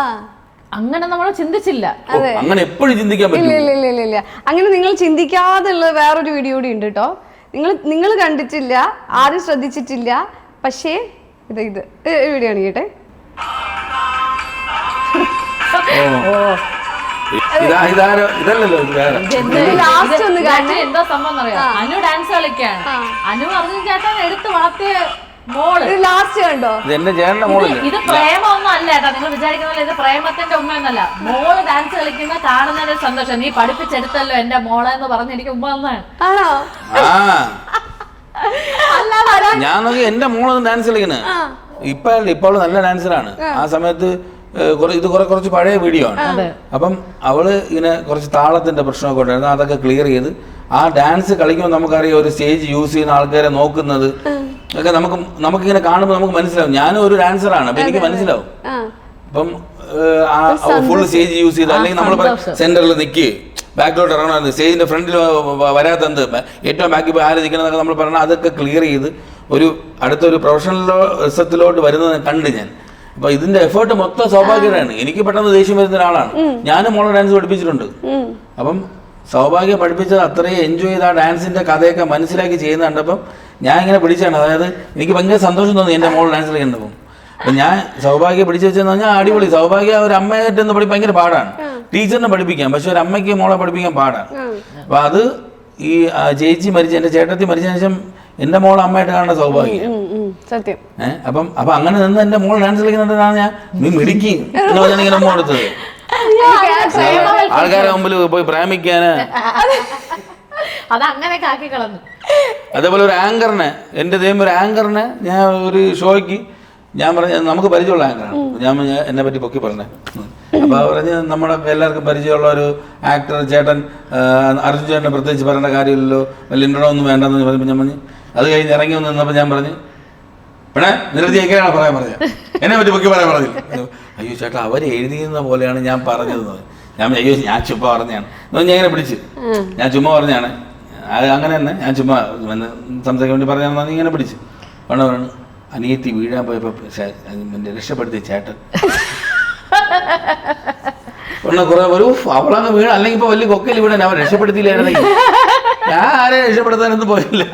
അങ്ങനെ നമ്മൾ ചിന്തിച്ചില്ല. അങ്ങനെ എപ്പോഴും ചിന്തിക്കാൻ പറ്റില്ല ഇല്ല ഇല്ല ഇല്ല ഇല്ല ഇല്ല. അങ്ങനെ നിങ്ങൾ ചിന്തിക്കാതെ വേറൊരു വീഡിയോ കൂടി ഉണ്ട് കേട്ടോ. നിങ്ങൾ നിങ്ങൾ കണ്ടിട്ടില്ല ആരും ശ്രദ്ധിച്ചിട്ടില്ല. പക്ഷേ ഇത് ഇത് എവിടെയാണ് വീഡിയോ കാണിക്കട്ടെ ഇതല്ലല്ലോ ഇത് ലാസ്റ്റ് ഒന്ന് കാണണേ എന്താ സംഭവം അറിയാം അനു ഡാൻസ് കളിക്കാണ്. അനു അർജുൻ ചേട്ടൻ എടുത്ത് വളർത്തിയ മോൾ. ഇത് ലാസ്റ്റ് കണ്ടോ? ഇത് എന്റെ ചേട്ടന്റെ മോൾ. ഇത് പ്രേമൊന്നും അല്ല കേട്ടോ. നിങ്ങൾ വിചാരിക്കുന്ന ഇത് പ്രേമത്തിന്റെ ഉമ്മന്നല്ല മോൾ ഡാൻസ് കളിക്കുന്ന കാണുന്നതിന്റെ സന്തോഷം. നീ പഠിപ്പിച്ചെടുത്തല്ലോ എന്റെ മോളെ എന്ന് പറഞ്ഞ് എനിക്ക് ഉമ്മ തന്നാണ്. ആണോ? ആ. ഞാൻ നോക്കി എന്റെ മോളൊന്നും ഡാൻസ് കളിക്കണേ ഇപ്പൊ ഇപ്പൊ അവൾ നല്ല ഡാൻസറാണ് ആ. സമയത്ത് ഇത് കുറെ കുറച്ച് പഴയ വീഡിയോ ആണ്. അപ്പം അവൾ ഇങ്ങനെ കുറച്ച് താളത്തിന്റെ പ്രശ്നമൊക്കെ ഉണ്ടായിരുന്നു. അതൊക്കെ ക്ലിയർ ചെയ്ത് ആ ഡാൻസ് കളിക്കുമ്പോൾ നമുക്കറിയാം ഒരു സ്റ്റേജ് യൂസ് ചെയ്യുന്ന ആൾക്കാരെ നോക്കുന്നത്. ഒക്കെ നമുക്ക് നമുക്കിങ്ങനെ കാണുമ്പോൾ നമുക്ക് മനസ്സിലാവും. ഞാനും ഒരു ഡാൻസറാണ് അപ്പൊ എനിക്ക് മനസ്സിലാവും. ആ. അപ്പം ഫുൾ സ്റ്റേജ് യൂസ് ചെയ്ത് അല്ലെങ്കിൽ നമ്മൾ സെന്ററിൽ നിൽക്കുക ബാക്കിലോട്ട് ഇറങ്ങണമെന്ന് സ്റ്റേജിന്റെ ഫ്രണ്ടിൽ വരാത്തത് ഏറ്റവും ബാക്കി പോയി ആര് നിൽക്കണമെന്നൊക്കെ നമ്മൾ പറഞ്ഞാൽ അതൊക്കെ ക്ലിയർ ചെയ്ത് ഒരു അടുത്തൊരു പ്രൊഫഷണൽ രസത്തിലോട്ട് വരുന്നത് കണ്ട് ഞാൻ. അപ്പൊ ഇതിന്റെ എഫേർട്ട് മൊത്തം സൗഭാഗ്യമാണ് എനിക്ക് പെട്ടെന്ന് ദേഷ്യം വരുന്ന ഒരാളാണ്. ഞാനും മോളെ ഡാൻസ് പഠിപ്പിച്ചിട്ടുണ്ട്. അപ്പം സൗഭാഗ്യം പഠിപ്പിച്ചത് അത്രയും എൻജോയ് ചെയ്ത് ആ ഡാൻസിന്റെ കഥയൊക്കെ മനസ്സിലാക്കി ചെയ്യുന്ന കണ്ടപ്പം ഞാൻ ഇങ്ങനെ പിടിച്ചാണ്. അതായത് എനിക്ക് ഭയങ്കര സന്തോഷം തോന്നി എന്റെ മോൾ ഡാൻസ് കളിക്കുന്നപ്പം അപ്പൊ ഞാൻ സൗഭാഗ്യം പിടിച്ചു വെച്ചെന്ന് പറഞ്ഞാൽ അടിപൊളി. സൗഭാഗ്യ ഒരു അമ്മയായിട്ടൊന്ന് പഠി ഭയങ്കര പാടാണ്. ടീച്ചറിനെ പഠിപ്പിക്കാം. പക്ഷെ ഒരു അമ്മയ്ക്ക് മോളെ പഠിപ്പിക്കാൻ പാടാണ്. അപ്പൊ അത് ഈ ചേച്ചി മരിച്ച എന്റെ ചേട്ടത്തി മരിച്ചതിന് ശേഷം എന്റെ മോളെ അമ്മയായിട്ട് കാണുന്ന സൗഭാഗ്യം. സത്യം. ഏഹ് അപ്പം അപ്പൊ അങ്ങനെ നിന്ന് എന്റെ മോൾ ഡാൻസ് കളിക്കുന്നുണ്ടെന്നാണ് ഞാൻ? നീ മിടുക്കി എന്ന് പറഞ്ഞാണ് ഇങ്ങനെ മോൾ എടുത്തത് ആൾക്കാരെ മുമ്പിൽ പോയി പ്രേമിക്കാന്. ആക്കി കളഞ്ഞു. അതേപോലെ ഒരു ആങ്കറിനെ എന്റെ ദൈവം ഒരു ആങ്കറിനെ ഞാൻ ഒരു ഷോയ്ക്ക് ഞാൻ പറഞ്ഞ നമുക്ക് പരിചയമുള്ള ആങ്കറാണ്. ഞാൻ പറഞ്ഞ എന്നെ പറ്റി പൊക്കി പറഞ്ഞേ. അപ്പോൾ പറഞ്ഞ് നമ്മുടെ എല്ലാവർക്കും പരിചയമുള്ള ഒരു ആക്ടർ ചേട്ടൻ അർജുൻ ചേട്ടനെ പ്രത്യേകിച്ച് പറയേണ്ട കാര്യമില്ലല്ലോ. വലിയ ഇൻട്രോ ഒന്നും വേണ്ടെന്ന് പറഞ്ഞപ്പോൾ ഞാൻ പറഞ്ഞു. അത് കഴിഞ്ഞ് ഇറങ്ങി വന്ന് നിന്നപ്പോൾ ഞാൻ പറഞ്ഞു പിന്നെ നിർത്തി എങ്ങനെയാണ് പറയാൻ പറഞ്ഞത്? എന്നെ പറ്റി പൊക്കി പറയാൻ പറഞ്ഞില്ല. അയ്യോ ചേട്ടാ അവർ എഴുതിയുന്ന പോലെയാണ് ഞാൻ പറഞ്ഞത് ഞാൻ അയ്യോ ഞാൻ ചുമ്മാ പറഞ്ഞാണ് ഞാൻ ഇങ്ങനെ പിടിച്ച്. ഞാൻ ചുമ്മാ പറഞ്ഞാണ് അത് അങ്ങനെ തന്നെ ഞാൻ ചുമ്മാ സംസാരിക്കാൻ വേണ്ടി പറഞ്ഞാൽ ഇങ്ങനെ പിടിച്ച്. വേണ വേണം. അനിയത്തി വീഴാൻ മറ്റേ രക്ഷപ്പെടുത്തിയ ചേട്ടൻ. അവളങ്ങ് വീണ അല്ലെങ്കിൽ ഇപ്പൊ വലിയ കൊക്കയിൽ വീണ അവൻ രക്ഷപ്പെടുത്തിയില്ലായിരുന്നെങ്കിൽ. ഞാൻ ആരെ രക്ഷപ്പെടുത്താനൊന്നും പോയില്ല.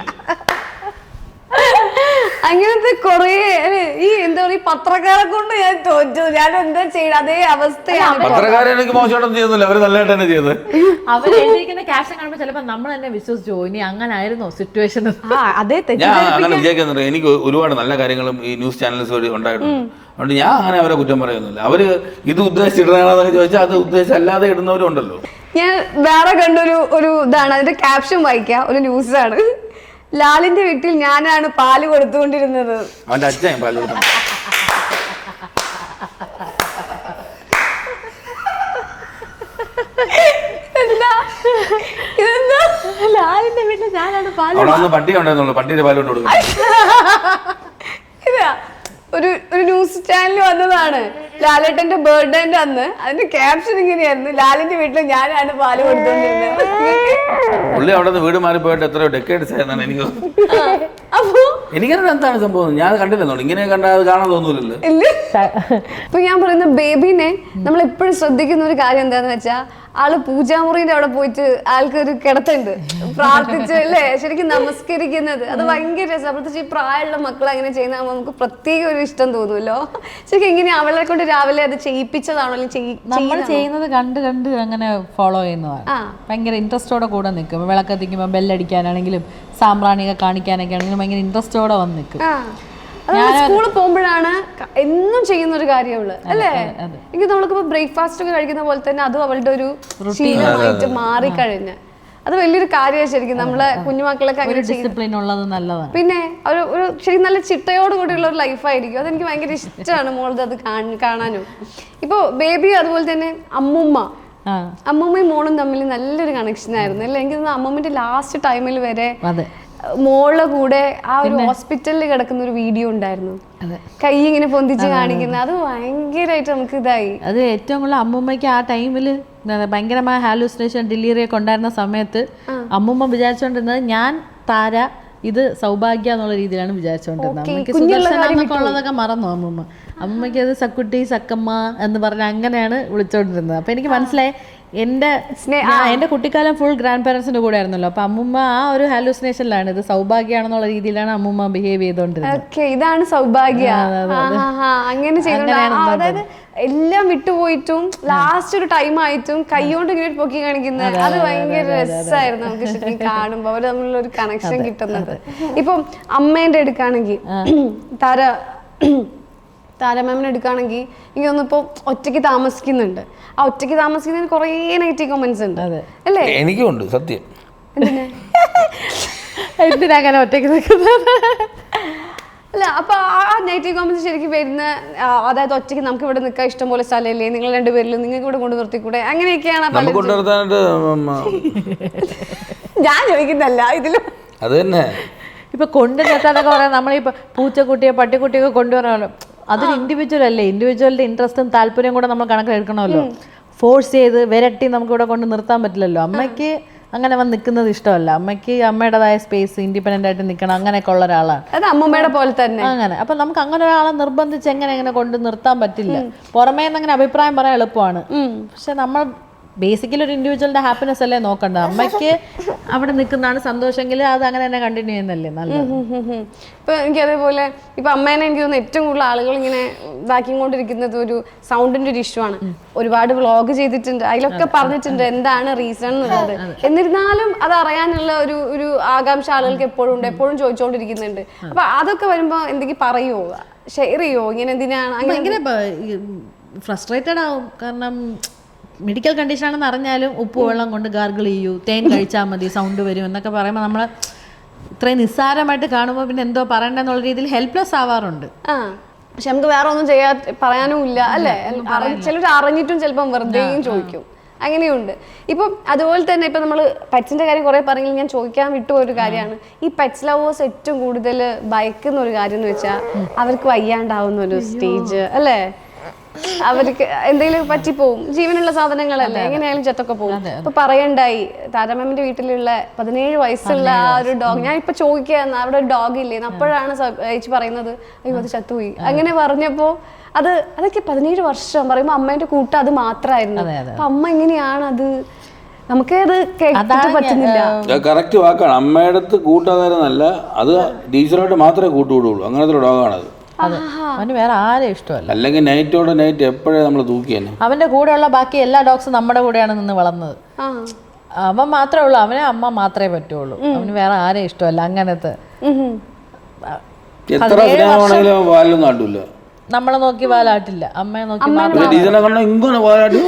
അങ്ങനത്തെ കൊറേ ഈ എന്താ പറയുക പത്രക്കാരെ കൊണ്ട് ഞാൻ തോറ്റു. ഞാൻ എന്താ ചെയ്യണം? അതേ അവസ്ഥയാണ്. പത്രക്കാരെ എനിക്ക് മോശമായിട്ടൊന്നും ചെയ്യുന്നില്ല. അവർ നല്ലതായിട്ട് തന്നെ ചെയ്തത് അവർ എഴുതിയിരിക്കുന്ന ക്യാപ്ഷൻ കാണുമ്പോൾ ചിലപ്പോൾ നമ്മൾ തന്നെ വിശ്വസിച്ചു ഇനി അങ്ങനെ ആയിരുന്നോ സിറ്റുവേഷൻ ആ അതേ ഞാൻ അങ്ങനെ വിചാരിക്കുന്നുണ്ട്. എനിക്ക് ഒരുപാട് നല്ല കാര്യങ്ങളും ഈ ന്യൂസ് ചാനൽസ് വഴി ഉണ്ടായിട്ടുണ്ട്. അതുകൊണ്ട് ഞാൻ അങ്ങനെ അവരെ കുറ്റം പറയുന്നില്ല. അവർ ഇത് ഉദ്ദേശിച്ചിടണമെന്നൊക്കെ ചോദിച്ചാൽ അത് ഉദ്ദേശിച്ചല്ലാതെ ഇടുന്നവരും ഉണ്ടല്ലോ. ഞാൻ വേറെ കണ്ടൊരു ഒരു ഇതാണ്. അതിന്റെ ക്യാപ്ഷൻ വായിക്കാം. ഒരു ന്യൂസാണ് ലാലിന്റെ വീട്ടിൽ ഞാനാണ് പാൽ കൊടുത്തുകൊണ്ടിരുന്നത്. അവന്റെ അച്ഛൻ പാൽ കൊടുത്തു. എന്താ? ഇതെന്താ? ലാലിന്റെ വീട്ടിൽ ഞാനാണ് പാൽ അവിടെ വന്ന് പട്ടി ഉണ്ടായിരുന്നുള്ളൂ പട്ടിയുടെ കൊണ്ട് കൊടുക്കും. ഇതാ. ഒരു ഒരു ന്യൂസ് ചാനൽ വന്നതാണ്. ലാലേട്ടന്റെ ബർത്ത്ഡേന്റെ അന്ന്. അതിന്റെ ക്യാപ്ഷൻ ഇങ്ങനെയായിരുന്നു. ലാലിന്റെ വീട്ടിൽ ഞാനാണ് പാൽ കൊടുത്തോണ്ടിരുന്നത്. പുള്ളി അവിടെ നിന്ന് വീട് മാറി പോയിട്ട് എത്രയോ ഡെക്കേഡ്സ് ആയെന്നാണ് എനിക്ക് എനിക്കറിയാം എന്താണ് സംഭവം. ഞാൻ കണ്ടില്ലെന്നോ ഇങ്ങനെ കണ്ടാൽ കാണാൻ തോന്നൂലല്ലോ. ഇല്ല. ഇപ്പൊ ഞാൻ പറയുന്ന ബേബിനെ നമ്മൾ എപ്പോഴും ശ്രദ്ധിക്കുന്ന ഒരു കാര്യം എന്താന്ന് വെച്ചാ ആൾ പൂജാമുറിന്റെ അവിടെ പോയിട്ട് ആൾക്ക് ഒരു കിടത്തുണ്ട്. പ്രാർത്ഥിച്ച് അല്ലേ? ശരിക്കും നമസ്കരിക്കുന്നത്. അത് ഭയങ്കര രസം. പ്രത്യേകിച്ച് ഈ പ്രായമുള്ള മക്കൾ അങ്ങനെ ചെയ്യുന്ന നമുക്ക് പ്രത്യേക ഒരു ഇഷ്ടം തോന്നുമല്ലോ ശരിക്കും എങ്ങനെ അവളെ കൊണ്ട് രാവിലെ അത് ചെയ്യിപ്പിച്ചതാണോ അല്ലെങ്കിൽ നമ്മൾ ചെയ്യുന്നത് കണ്ട് കണ്ട് അങ്ങനെ ഫോളോ ചെയ്യുന്നതാണ്. ഭയങ്കര ഇൻട്രസ്റ്റോടെ കൂടെ നിൽക്കും. വിളക്കത്തിക്കുമ്പോൾ ബെല്ലടിക്കാനാണെങ്കിലും സാമ്പ്രാണിയൊക്കെ കാണിക്കാനൊക്കെ ആണെങ്കിലും ഭയങ്കര ഇൻട്രസ്റ്റോടെ വന്ന് നിൽക്കും. സ്കൂളിൽ പോകുമ്പോഴാണ് എന്നും ചെയ്യുന്ന ഒരു കാര്യമുള്ളു അല്ലേ? എനിക്ക് നമ്മൾക്കിപ്പോ ബ്രേക്ക്ഫാസ്റ്റ് ഒക്കെ കഴിക്കുന്ന പോലെ തന്നെ അതും അവളുടെ ഒരു ശീലമായിട്ട് മാറിക്കഴിഞ്ഞ്. അത് വലിയൊരു കാര്യമാണ് ശരിക്കും. നമ്മളെ കുഞ്ഞുമക്കളൊക്കെ അങ്ങനെ ചെയ്യും ഡിസിപ്ലിൻ ഉള്ളത് നല്ലതാണ്. പിന്നെ ഒരു ഒരു ശരിക്കും നല്ല ചിട്ടയോട് കൂടിയുള്ള ഒരു ലൈഫായിരിക്കും അതെനിക്ക് ഭയങ്കര ഇഷ്ടമാണ് മോളത് അത് കാണ- കാണാനും. ഇപ്പോ ബേബി അതുപോലെ തന്നെ അമ്മുമ്മ. അമ്മൂമ്മയും മോളും തമ്മിൽ നല്ലൊരു കണക്ഷൻ ആയിരുന്നു. അല്ലെ? എനിക്ക് അമ്മമ്മന്റെ ലാസ്റ്റ് ടൈമിൽ വരെ മോളുടെ കൂടെ ആ ഒരു ഹോസ്പിറ്റലിൽ കിടക്കുന്ന ഒരു വീഡിയോ ഉണ്ടായിരുന്നു. കൈ ഇങ്ങനെ പൊന്തിച്ച് കാണിക്കുന്ന. അത് ഭയങ്കരമായിട്ട് നമുക്ക് ഇതായി. അത് ഏറ്റവും കൂടുതൽ അമ്മൂമ്മയ്ക്ക് ആ ടൈമിൽ ഭയങ്കരമായ ഹാലൂസിനേഷൻ ഡെലിവറി ഒക്കെ ഉണ്ടായിരുന്ന സമയത്ത് അമ്മൂമ്മ വിചാരിച്ചുകൊണ്ടിരുന്നത് ഞാൻ താര ഇത് സൗഭാഗ്യ എന്നുള്ള രീതിയിലാണ് വിചാരിച്ചുകൊണ്ടിരുന്നത് അമ്മയ്ക്ക് സുദർശന എന്നൊക്കെ ഉള്ളതൊക്കെ മറന്നു അമ്മൂമ്മ. അമ്മയ്ക്ക് അത് സക്കുട്ടി സക്കമ്മ എന്ന് പറഞ്ഞ അങ്ങനെയാണ് വിളിച്ചോണ്ടിരുന്നത്. അപ്പൊ എനിക്ക് മനസ്സിലായി എന്റെ സ്നേഹ എന്റെ കുട്ടിക്കാലം ഫുൾ ഗ്രാൻഡ് പാരൻസിന്റെ കൂടെ ആയിരുന്നല്ലോ അപ്പൊ അമ്മൂമ്മ ആ ഒരു ഹാലൂസിനേഷനിലാണ് ഇത് സൗഭാഗ്യമാണെന്നുള്ള രീതിയിലാണ് അമ്മുമ്മ ബിഹേവ് ചെയ്തോണ്ടിരുന്നത്. ഓക്കെ ഇതാണ് സൗഭാഗ്യ. അങ്ങനെ അതായത് എല്ലാം വിട്ടുപോയിട്ടും ലാസ്റ്റ് ഒരു ടൈം ആയിട്ടും കൈകൊണ്ട് ഇങ്ങനെ പൊക്കി കാണിക്കുന്നത് അത് ഭയങ്കര രസമായിരുന്നു നമുക്ക് ശരിക്കും കാണുമ്പോൾ അവർ തമ്മിലുള്ള ഒരു കണക്ഷൻ കിട്ടുന്നത്. ഇപ്പം അമ്മേന്റെ എടുക്കാണെങ്കിൽ താര താരമാമിനെ എടുക്കുകയാണെങ്കിൽ എനിക്ക് തോന്നുന്നു ഇപ്പോൾ ഒറ്റയ്ക്ക് താമസിക്കുന്നുണ്ട്. ആ ഒറ്റയ്ക്ക് താമസിക്കുന്നതിന് കുറേ നെഗറ്റീവ് കമന്റ്സ് ഉണ്ട്. അല്ലേ? എനിക്കുണ്ട് സത്യം. എന്തിനാ? അങ്ങനെ ഒറ്റയ്ക്ക് നിൽക്കുന്നത്? അല്ല അപ്പൊ ആ നെഗറ്റീവ് കമന്റ്സ് ശരിക്കും വരുന്ന അതായത് ഒറ്റയ്ക്ക് നമുക്ക് ഇവിടെ നിൽക്കാൻ ഇഷ്ടം പോലെ സ്ഥലമില്ലേ? നിങ്ങൾ രണ്ടുപേരിലും നിങ്ങൾക്ക് ഇവിടെ കൊണ്ട് നിർത്തിക്കൂടെ? അങ്ങനെയൊക്കെയാണ് ഞാൻ ചോദിക്കുന്നല്ല ഇതിലും. അത് തന്നെ. ഇപ്പൊ കൊണ്ടു നിർത്താനൊക്കെ പറയാം നമ്മളിപ്പോ പൂച്ചക്കുട്ടിയെ പട്ടിക്കുട്ടിയൊക്കെ കൊണ്ടുവരണമല്ലോ അതൊരു ഇൻഡിവിജ്വൽ അല്ലേ? ഇൻഡിവിജ്വലിന്റെ ഇൻട്രസ്റ്റും താല്പര്യം കൂടെ നമ്മൾ കണക്കിലെടുക്കണമല്ലോ. ഫോഴ്സ് ചെയ്ത് വിരട്ടി നമുക്ക് ഇവിടെ കൊണ്ട് നിർത്താൻ പറ്റില്ലല്ലോ. അമ്മയ്ക്ക് അങ്ങനെ വന്ന് നിൽക്കുന്നത് ഇഷ്ടമല്ല. അമ്മയ്ക്ക് അമ്മയുടേതായ സ്പേസ് ഇൻഡിപെൻഡന്റ് ആയിട്ട് നിൽക്കണം അങ്ങനെയൊക്കെ ഉള്ള ഒരാളാണ്. അത് അമ്മമ്മയുടെ പോലെ തന്നെ. അങ്ങനെ. അപ്പൊ നമുക്ക് അങ്ങനെ ഒരാളെ നിർബന്ധിച്ച് എങ്ങനെ എങ്ങനെ കൊണ്ട് നിർത്താൻ പറ്റില്ല. പുറമേ നിന്ന് അങ്ങനെ അഭിപ്രായം പറയാൻ എളുപ്പമാണ്. പക്ഷെ നമ്മൾ ബേസിക്കലി ഒരു ഇൻഡിവിജ്വലിന്റെ ഹാപ്പിനെസ് അല്ലേ നോക്കണ്ട അമ്മയ്ക്ക് അവിടെ നിൽക്കുന്നതാണ് സന്തോഷമെങ്കിൽ അത് അങ്ങനെ തന്നെ കണ്ടിന്യൂ ചെയ്യുന്നല്ലേ നല്ല. ഇപ്പൊ എനിക്ക് അതേപോലെ ഇപ്പൊ അമ്മേനെ എനിക്ക് തോന്നുന്നു ഏറ്റവും കൂടുതൽ ആളുകൾ ഇങ്ങനെ ഇതാക്കിക്കൊണ്ടിരിക്കുന്നത് ഒരു സൗണ്ടിന്റെ ഒരു ഇഷ്യൂ ആണ്. ഒരുപാട് വ്ലോഗ് ചെയ്തിട്ടുണ്ട്. അതിലൊക്കെ പറഞ്ഞിട്ടുണ്ട് എന്താണ് റീസൺ എന്നുള്ളത്. എന്നിരുന്നാലും അത് അറിയാനുള്ള ഒരു ഒരു ആകാംക്ഷ ആളുകൾക്ക് എപ്പോഴും ഉണ്ട്. എപ്പോഴും ചോദിച്ചുകൊണ്ടിരിക്കുന്നുണ്ട് അപ്പൊ അതൊക്കെ വരുമ്പോ എന്തെങ്കിലും പറയുമോ ഷെയർ ചെയ്യോ? ഇങ്ങനെ എന്തിനാണ്? അങ്ങനെ ഫ്രസ്ട്രേറ്റഡ് ആവും. കാരണം മെഡിക്കൽ കണ്ടീഷൻ ആണെന്ന് അറിഞ്ഞാലും ഉപ്പ് വെള്ളം കൊണ്ട് ഗാർഗിൾ ചെയ്യൂ തേൻ കഴിച്ചാൽ മതി സൗണ്ട് വരും എന്നൊക്കെ പറയുമ്പോൾ നമ്മൾ ഇത്രയും നിസ്സാരമായിട്ട് കാണുമ്പോൾ പിന്നെ എന്തോ പറയണ്ടെന്നുള്ള രീതിയിൽ ഹെൽപ്ലെസ് ആവാറുണ്ട്. പക്ഷെ നമുക്ക് വേറെ ഒന്നും ചെയ്യാ പറയാനും ഇല്ല അല്ലേ? ചിലർ അറിഞ്ഞിട്ടും ചിലപ്പം വെറുതെയും ചോദിക്കും. അങ്ങനെയുണ്ട്. ഇപ്പം അതുപോലെ തന്നെ ഇപ്പം നമ്മൾ പെറ്റ്സിന്റെ കാര്യം കുറേ പറഞ്ഞെങ്കിൽ ഞാൻ ചോദിക്കാൻ വിട്ടു ഒരു കാര്യമാണ്. ഈ പെറ്റ്സ് ലവേഴ്സ് ഏറ്റവും കൂടുതൽ ഭയക്കുന്ന ഒരു കാര്യം എന്ന് വെച്ചാൽ അവർക്ക് വയ്യാണ്ടാവുന്ന ഒരു സ്റ്റേജ് അല്ലേ? അവർക്ക് എന്തെങ്കിലും പറ്റിപ്പോവും. ജീവനുള്ള സാധനങ്ങളല്ലേ? എങ്ങനെയായാലും ചത്തൊക്കെ പോകും ഇപ്പൊ പറയണ്ടായി താരമാമിന്റെ വീട്ടിലുള്ള പതിനേഴ് വയസ്സുള്ള ആ ഒരു ഡോഗ് ഞാൻ ഇപ്പൊ ചോദിക്കുകയെന്ന് അവിടെ ഒരു ഡോഗ് ഇല്ലേ? അപ്പോഴാണ് ചേച്ചി പറയുന്നത് അയ്യോ അത് ചത്തുപോയി. അങ്ങനെ പറഞ്ഞപ്പോ അത് അതൊക്കെ പതിനേഴ് വർഷം പറയുമ്പോ അമ്മേന്റെ കൂട്ടം അത് മാത്രമായിരുന്നു അതെ, അതെ. അപ്പൊ അമ്മ എങ്ങനെയാണ് അത് നമുക്ക് അത് പറ്റുന്നില്ല. കറക്റ്റ് വാക്കാണ്. അമ്മയുടെ അടുത്ത് അല്ല അത് ടീച്ചറായിട്ട് മാത്രമേ കൂട്ടുകൂടുള്ളൂ. അങ്ങനത്തെ ഒരു ഡോഗാണത് അതെ അവന് വേറെ ആരെ ഇഷ്ടമല്ല. അല്ലെങ്കിൽ നൈറ്റോട് നൈറ്റ് എപ്പോഴേ നമ്മൾ തൂക്കി തന്നെ. അവന്റെ കൂടെയുള്ള ബാക്കി എല്ലാ ഡോഗ്സും നമ്മുടെ കൂടെയാണ് നിന്ന് വളർന്നത്. ആ. അവൻ മാത്രമേ ഉള്ളൂ അവനെ അമ്മ മാത്രമേ പറ്റുള്ളൂ. അവന് വേറെ ആരെയും ഇഷ്ടമല്ല അങ്ങനത്തെ. എത്ര സ്നേഹമാണെങ്കിലും അവൻ വാലൊന്നും നമ്മളെ നോക്കി വാലാട്ടില്ല അമ്മയെ നോക്കി ടീച്ചറിനെ കണ്ടാൽ ഇങ്ങനെ വാലാട്ടി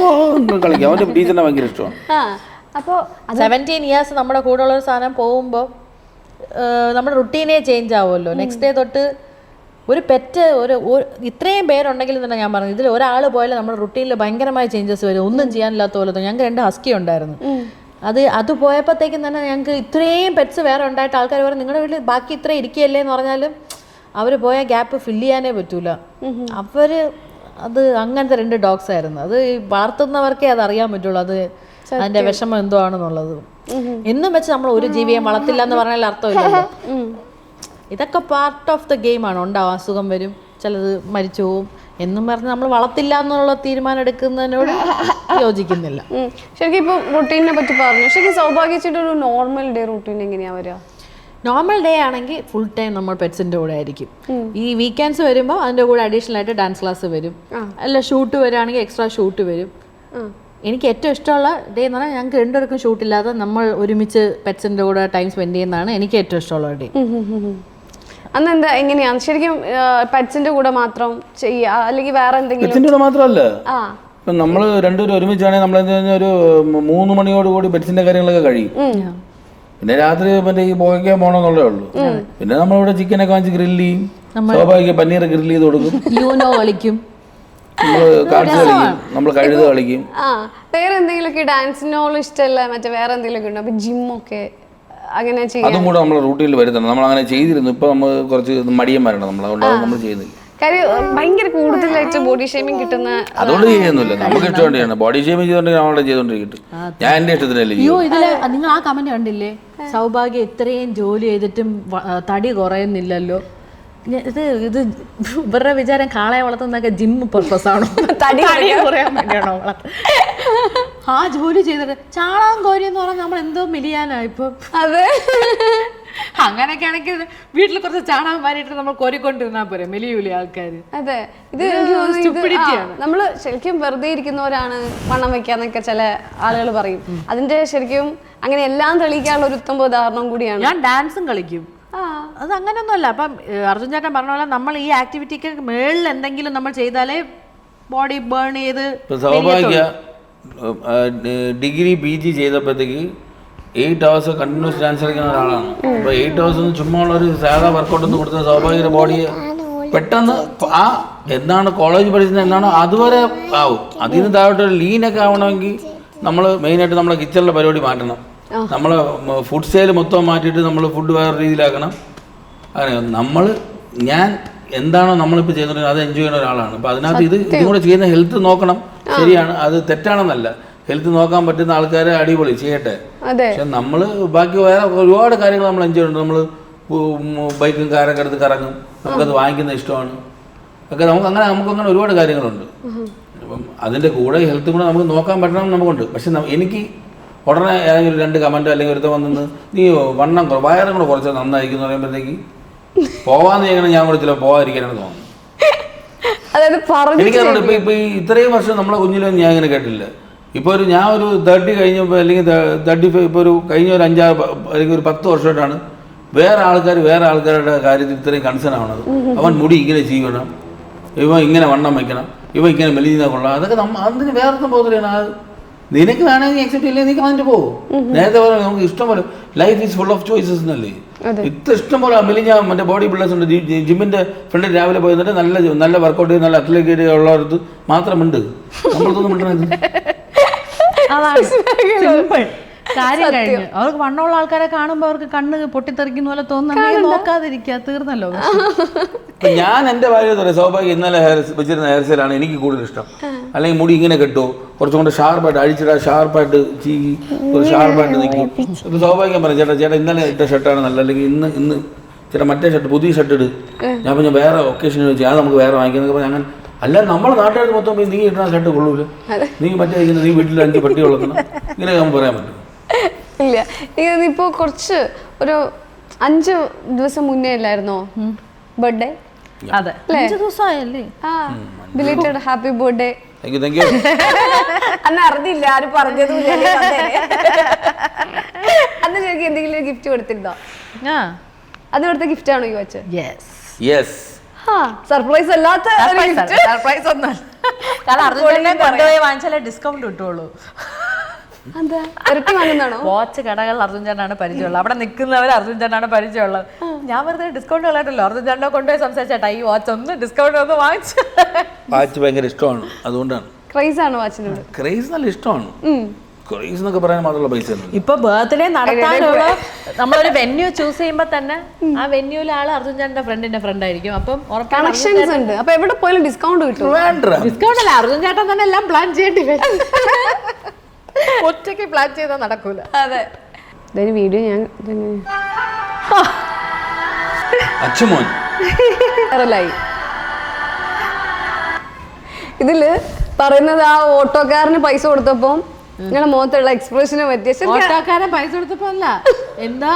കളിക്കും. അവന്റെ ടീച്ചറിനെ ഭയങ്കര ഇഷ്ടമാണ്. ആ സെവന്റീൻ ഇയേഴ്സ് നമ്മുടെ കൂടെയുള്ള ഒരു സാധനം പോകുമ്പോൾ നമ്മുടെ റുട്ടീനേ ചേഞ്ച് ആവുമല്ലോ. നെക്സ്റ്റ് ഡേ തൊട്ട് ഒരു പെറ്റ് ഒരു ഇത്രയും പേരുണ്ടെങ്കിൽ തന്നെ ഞാൻ പറഞ്ഞു ഇതിൽ ഒരാൾ പോയാലും നമ്മുടെ റുട്ടീനിൽ ഭയങ്കരമായ ചേഞ്ചസ് വരും. ഒന്നും ചെയ്യാനില്ലാത്ത പോലെ. ഞങ്ങൾക്ക് രണ്ട് ഹസ്കി ഉണ്ടായിരുന്നു. അത് അത് പോയപ്പോഴത്തേക്കും തന്നെ ഞങ്ങൾക്ക് ഇത്രയും പെറ്റ്സ് വേറെ ഉണ്ടായിട്ട് ആൾക്കാർ പറഞ്ഞു നിങ്ങളുടെ വീട്ടിൽ ബാക്കി ഇത്ര ഇരിക്കുകയല്ലേ? എന്ന് പറഞ്ഞാലും അവർ പോയ ഗ്യാപ്പ് ഫില്ല് ചെയ്യാനേ പറ്റൂല. അവർ അത് അങ്ങനത്തെ രണ്ട് ഡോഗ്സ് ആയിരുന്നു. അത് വളർത്തുന്നവർക്കേ അത് അറിയാൻ പറ്റുള്ളൂ അത് അതിന്റെ വിഷമം എന്തോ ആണെന്നുള്ളത്. എന്നും വെച്ച് നമ്മൾ ഒരു ജീവിയെ വളർത്തില്ല എന്ന് പറഞ്ഞാൽ അർത്ഥമില്ലല്ലോ. ഇതൊക്കെ പാർട്ട് ഓഫ് ദ ഗെയിമാണ് ഉണ്ടാവും അസുഖം വരും ചിലത് മരിച്ചു പോവും. എന്നും പറഞ്ഞ് നമ്മൾ വളർത്തില്ല എന്നുള്ള തീരുമാനം എടുക്കുന്നതിനോട് യോജിക്കുന്നില്ല. ശരിക്കും ഇപ്പൊ റൂട്ടീനെ പറ്റി പറഞ്ഞു. ശരിക്കും സൗഭാഗ്യച്ചിട്ട് ഒരു നോർമൽ ഡേ റൂട്ടീൻ എങ്ങനെയാ വരിക? നോർമൽ ഡേ ആണെങ്കിൽ ഫുൾ ടൈം നമ്മൾ പെറ്റ്സിന്റെ കൂടെ ആയിരിക്കും. ഈ വീക്കെൻഡ്സ് വരുമ്പോൾ അതിന്റെ കൂടെ അഡീഷണൽ ആയിട്ട് ഡാൻസ് ക്ലാസ് വരും. അല്ല ഷൂട്ട് വരികയാണെങ്കിൽ എക്സ്ട്രാ ഷൂട്ട് വരും. എനിക്ക് ഏറ്റവും ഇഷ്ടമുള്ള ഡേ എന്ന് പറഞ്ഞാൽ ഞങ്ങൾക്ക് രണ്ടുപേർക്കും ഷൂട്ടില്ലാതെ നമ്മൾ ഒരുമിച്ച് പെറ്റ്സിന്റെ കൂടെ ടൈം സ്പെൻഡ് ചെയ്യുന്നതാണ് എനിക്ക് ഏറ്റവും ഇഷ്ടമുള്ള ഡേ അന്ന് എന്താ എങ്ങനെയാണ്? ശരിക്കും പെറ്റ്സിന്റെ കൂടെ മാത്രം ചെയ്യുക അല്ലെങ്കിൽ വേറെ എന്തെങ്കിലും? പെറ്റ്സിന്റെ കൂടെ മാത്രമല്ല. ആ. ഇപ്പം നമ്മൾ രണ്ടുപേരും ഒരുമിച്ചാണെങ്കിൽ നമ്മൾ എന്താ പറഞ്ഞാൽ ഒരു മൂന്ന് മണിയോടുകൂടി പെറ്റ്സിന്റെ കാര്യങ്ങളൊക്കെ കഴിയും. പിന്നെ രാത്രി മറ്റേ ഈ പുകയ്ക്കാൻ പോകണമെന്നുള്ളേ ഉള്ളൂ. പിന്നെ നമ്മളിവിടെ ചിക്കനൊക്കെ വാങ്ങിച്ച് ഗ്രില്ല് ചെയ്യും. സ്വാഭാവിക പനീർ ഗ്രില്ല് ചെയ്ത് കൊടുക്കും. യൂനോ കളിക്കും. നമ്മൾ കാർഡ്സ് കളിക്കും. നമ്മൾ കഴുത കളിക്കും. ആ വേറെ എന്തെങ്കിലുമൊക്കെ ഡാൻസിനോളം ഇഷ്ടമല്ല മറ്റേ വേറെ എന്തെങ്കിലുമൊക്കെ ഉണ്ടോ? അപ്പൊ ജിമ്മൊക്കെ അങ്ങനെ ചെയ്യാം അതും കൂടെ നമ്മൾ റൂട്ടീനിൽ വരുത്തണം. നമ്മൾ അങ്ങനെ ചെയ്തിരുന്നു. ഇപ്പൊ നമ്മൾ കുറച്ച് മടിയന്മാരാണ്. നമ്മൾ അതുകൊണ്ട് അത് നമ്മൾ ചെയ്യുന്നില്ല. കാര്യം ഭയങ്കര കൂടുതലായിട്ട് ബോഡി ഷേമിങ് കിട്ടുന്ന അതുകൊണ്ട് ചെയ്യുന്നില്ല. നമുക്ക് ഇഷ്ടം ബോഡി ഷേമിങ് ചെയ്തോണ്ടെങ്കിൽ നമ്മളെ ചെയ്തോണ്ടിരിക്കട്ടെ. ഞാൻ എന്റെ ഇഷ്ടത്തിനല്ലേ അയ്യോ ഇതിൽ നിങ്ങൾ ആ കമന്റ് കണ്ടില്ലേ? സൗഭാഗ്യം ഇത്രയും ജോലി ചെയ്തിട്ടും വ- തടി കുറയുന്നില്ലല്ലോ. ഇത് ഇത് ഇവരുടെ വിചാരം കാളയെ വളർത്തുന്നതൊക്കെ ജിം പർപ്പസ് ആണോ? തടി കുറയാൻ വേണ്ടിയാണോ? ആ ജോലി ചെയ്തിട്ട് ചാണകം കോരി എന്ന് പറഞ്ഞാൽ നമ്മൾ എന്തോ മിലിയാനാ ഇപ്പൊ. അതെ. അങ്ങനെയൊക്കെ ആണെങ്കിൽ വീട്ടിൽ കുറച്ച് ചാണകം മാറിയിട്ട് നമ്മൾ കോരിക്കൊണ്ടിരുന്നാ പോരെ മെലിയൂലി ആൾക്കാർ അതെ. ഇത് നമ്മൾ ശരിക്കും വെറുതെ ഇരിക്കുന്നവരാണ് പണം വെക്കാന്നൊക്കെ ചില ആളുകൾ പറയും. അതിന്റെ ശരിക്കും അങ്ങനെ എല്ലാം തെളിയിക്കാനുള്ള ഒരു ഉത്തമ ഉദാഹരണം കൂടിയാണ്. ഞാൻ ഡാൻസും കളിക്കും. അത് അങ്ങനെയൊന്നുമല്ല അപ്പം അർജുൻ ചേട്ടൻ പറഞ്ഞ പോലെ നമ്മൾ ഈ ആക്ടിവിറ്റിക്ക് മേളിൽ എന്തെങ്കിലും നമ്മൾ ചെയ്താലേ ബോഡി ബേൺ ചെയ്ത് സ്വാഭാവിക ഡിഗ്രി പി ജി ചെയ്തപ്പോഴത്തേക്ക് എയ്റ്റ് ഹവേഴ്സ് കണ്ടിന്യൂസ് ഡാൻസ് കളിക്കുന്ന ഒരാളാണ്. അപ്പൊ എയ്റ്റ് ഹവേഴ്സ് ഒന്നും ചുമ്മാ ഉള്ള ഒരു സാധാ വർക്കൗട്ട് ഒന്നും കൊടുത്ത സ്വാഭാവിക ബോഡിയെ പെട്ടെന്ന് ആ എന്താണ് കോളേജ് പഠിച്ചത് എന്താണോ അതുവരെ ആവും. അതിന് താഴോട്ട് ലീനൊക്കെ ആവണമെങ്കിൽ നമ്മൾ മെയിനായിട്ട് നമ്മളെ കിച്ചണിലെ പരിപാടി മാറ്റണം. നമ്മൾ ഫുഡ് സെയിൽ മൊത്തം മാറ്റിയിട്ട് നമ്മൾ ഫുഡ് വേറെ രീതിയിലാക്കണം. അങ്ങനെ നമ്മൾ ഞാൻ എന്താണോ നമ്മളിപ്പോൾ ചെയ്യുന്നത് അത് എൻജോയ് ചെയ്യുന്ന ഒരാളാണ്. അപ്പോൾ അതിനകത്ത് ഇത് ഇതും കൂടെ ചെയ്യുന്ന ഹെൽത്ത് നോക്കണം. ശരിയാണ്. അത് തെറ്റാണെന്നല്ല. ഹെൽത്ത് നോക്കാൻ പറ്റുന്ന ആൾക്കാരെ അടിപൊളി ചെയ്യട്ടെ. പക്ഷെ നമ്മൾ ബാക്കി വേറെ ഒരുപാട് കാര്യങ്ങൾ നമ്മൾ എൻജോയ് ചെയ്യുന്നുണ്ട്. നമ്മൾ ബൈക്കും കാറൊക്കെ എടുത്ത് കറങ്ങും. നമുക്കത് വാങ്ങിക്കുന്ന ഇഷ്ടമാണ്. ഒക്കെ നമുക്ക് അങ്ങനെ നമുക്ക് അങ്ങനെ ഒരുപാട് കാര്യങ്ങളുണ്ട്. അപ്പം അതിന്റെ കൂടെ ഹെൽത്തും കൂടെ നമുക്ക് നോക്കാൻ പറ്റണം നമുക്കുണ്ട്. പക്ഷെ എനിക്ക് ഉടനെ ഏതെങ്കിലും രണ്ട് കമന്റ് അല്ലെങ്കിൽ ഒരുത്തം വന്നിന്ന് നീ വണ്ണം വയറും കൂടെ കുറച്ച് നന്നായിരിക്കും എന്ന് പറയുമ്പോഴത്തേക്ക് പോവാന്ന് ചെയ്യണം ഞാൻ കൂടെ പോവാതിരിക്കാനാണ് തോന്നുന്നത്. അതായത് എനിക്കറിയാം ഇപ്പൊ ഇപ്പൊ ഈ ഇത്രയും വർഷം നമ്മളെ കുഞ്ഞിലൊന്നും ഞാൻ ഇങ്ങനെ കേട്ടില്ല ഇപ്പൊ ഒരു ഞാൻ ഒരു തേർട്ടി കഴിഞ്ഞപ്പോൾ അല്ലെങ്കിൽ തേർട്ടി ഫൈവ് ഇപ്പോൾ ഒരു കഴിഞ്ഞ ഒരു അഞ്ചാറ് അല്ലെങ്കിൽ ഒരു പത്ത് വർഷമായിട്ടാണ് വേറെ ആൾക്കാർ വേറെ ആൾക്കാരുടെ കാര്യത്തിൽ ഇത്രയും കൺസേൺ ആവണത്. അവൻ മുടി ഇങ്ങനെ ചെയ്യണം ഇവൻ ഇങ്ങനെ വണ്ണം വയ്ക്കണം ഇവ ഇങ്ങനെ മെലിഞ്ഞാൽ കൊള്ളാം. അതൊക്കെ നമ്മ അതിന് വേറെ അത് നിനക്ക് വേണമെങ്കിൽ അക്സെപ്റ്റ് ഇല്ലേ നീ കളഞ്ഞിട്ട് പോകും നേരത്തെ പറഞ്ഞു നമുക്ക് ഇഷ്ടം പോലെ life is full of choices എന്നല്ലേ? ഇത്ര ഇഷ്ടം പോലെ മെലിഞ്ഞ മറ്റേ ബോഡി ബിൽഡേഴ്സ് ഉണ്ട്. ജിമ്മിന്റെ ഫ്രണ്ട് രാവിലെ പോയി എന്നിട്ട് നല്ല നല്ല വർക്കൗട്ട് ചെയ്ത് നല്ല അത്ലറ്റ് ഉള്ളവർക്ക് മാത്രമുണ്ട്. നമ്മളൊന്നും മിണ്ടണത് അതാണ്. കാര്യം കഴിഞ്ഞു. അവർക്ക് വണ്ണമുള്ള ആൾക്കാരെ കാണുമ്പോൾ അവർക്ക് കണ്ണ് പൊട്ടിത്തെറിക്കുന്ന പോലെ തോന്നുന്നു. നോക്കാതിരിക്കുക. തീർന്നല്ലോ. ഞാൻ എന്റെ ഭാര്യ സൗഭാഗ്യം ഇന്നലെ ഹെയർ വെച്ചിരുന്ന ഹെയർ സ്റ്റൈലാണ് എനിക്ക് കൂടുതൽ ഇഷ്ടം. അല്ലെങ്കിൽ മുടി ഇങ്ങനെ കെട്ടോ. കുറച്ചും കൂടെ ഷാർപ്പായിട്ട് അഴിച്ചിടാ ഷാർപ്പായിട്ട് ചീകി ഒരു ഷാർപ്പായിട്ട് നിൽക്കും. ഇപ്പം സ്വാഭാവികം പറയും ചേട്ടാ ചേട്ടാ ഇന്നലെ ഇട്ട ഷർട്ടാണ് നല്ല അല്ലെങ്കിൽ ഇന്ന് ഇന്ന് ചേട്ടാ മറ്റേ ഷർട്ട് പുതിയ ഷർട്ട് ഇട്. ഞാൻ പറഞ്ഞു വേറെ ഒക്കേഷൻ വെച്ച് അത് നമുക്ക് വേറെ വാങ്ങിക്കുന്നൊക്കെ പറഞ്ഞാൽ അങ്ങനെ അല്ല നമ്മൾ നാട്ടുകാർ മൊത്തം പോയി നീ ഇട്ടാൽ ഷർട്ട് കൊള്ളൂല. നീ മറ്റേ ഇരിക്കുന്ന നീ വീട്ടിൽ അഞ്ച് പട്ടി വളർത്തണം. ഇങ്ങനെ നമുക്ക് പറയാൻ പറ്റും. ഇല്ല. ഇതിപ്പോ കുറച്ച് ഒരു അഞ്ച് ദിവസം മുന്നേ അല്ലായിരുന്നോ? ബർത്ത്ഡേ അതെ. അഞ്ച് ദിവസമായല്ലേ belated happy birthday thank you thank you അന്ന് അറിഞ്ഞില്ല ആരും പറഞ്ഞതും ഇല്ല, അല്ലേ കണ്ടേനെ. അന്ന് ശരിക്കും എന്തെങ്കിലും ഗിഫ്റ്റ് കൊടുത്തിരുന്നോ? ആ. അത് കൊടുത്ത ഗിഫ്റ്റ് ആണോ ഈ വച്ച് യെസ് യെസ് സർപ്രൈസ് അല്ലാത്ത gift. സർപ്രൈസ് ഒന്നും കാരണം അർജുനെ കൊണ്ടുപോയി വാങ്ങിച്ചാലേ ഡിസ്കൗണ്ട് കിട്ടുള്ളൂ. വാച്ച് കടകൾ അർജുൻ ചേട്ടനാണ് പരിചയമുള്ളത്. അവിടെ നിൽക്കുന്നവർ അർജുൻ ചേട്ടനാണ് പരിചയമുള്ളത്. ഞാൻ വെറുതെ ഡിസ്കൗണ്ട് ഉള്ളതല്ലോ അർജുൻ ചേട്ടനെ കൊണ്ടുപോയി സംസാരിച്ചേട്ടാ. ഈ വാച്ച് ഒന്ന് ഡിസ്കൗണ്ട് ഒന്ന് വാങ്ങിച്ചു. വാച്ച് ഭയങ്കര ഇഷ്ടമാണ്. അതുകൊണ്ടാണ്. ക്രൈസ് ആണ് വാച്ചിനോട് ക്രൈസ് നല്ല ഇഷ്ടമാണ്. ക്രൈസ് എന്നൊക്കെ പറയാൻ മാത്രമുള്ള പൈസ ഇപ്പൊ ബർത്ത്ഡേ നടത്താനുള്ള നമ്മളൊരു വെന്യൂ ചൂസ് ചെയ്യുമ്പോ തന്നെ ആ വെന്യൂല ആൾ അർജുൻ ചേട്ടന്റെ ഫ്രണ്ടിന്റെ ഫ്രണ്ട് ആയിരിക്കും. അപ്പം കണക്ഷൻസ് ഉണ്ട്. അപ്പൊ എവിടെ പോയാലും ഡിസ്കൗണ്ട് കിട്ടും. ഡിസ്കൗണ്ട് അല്ല. അർജുൻ ചേട്ടൻ തന്നെ എല്ലാം പ്ലാൻ ചെയ്യേണ്ടി വരും. ഒറ്റയ്ക്ക് പ്ലാൻ ചെയ്താൽ നടക്കൂല. അതെ. ഇതൊരു വീഡിയോ ഞാൻ വൈറലായി. ഇതിൽ പറയുന്നത് ആ ഓട്ടോക്കാരന് പൈസ കൊടുത്തപ്പോ ഞങ്ങളെ മുഖത്തുള്ള എക്സ്പ്രഷനെ പറ്റിയ ഓട്ടോക്കാരൻ പൈസ കൊടുത്തപ്പോ അല്ല എന്താ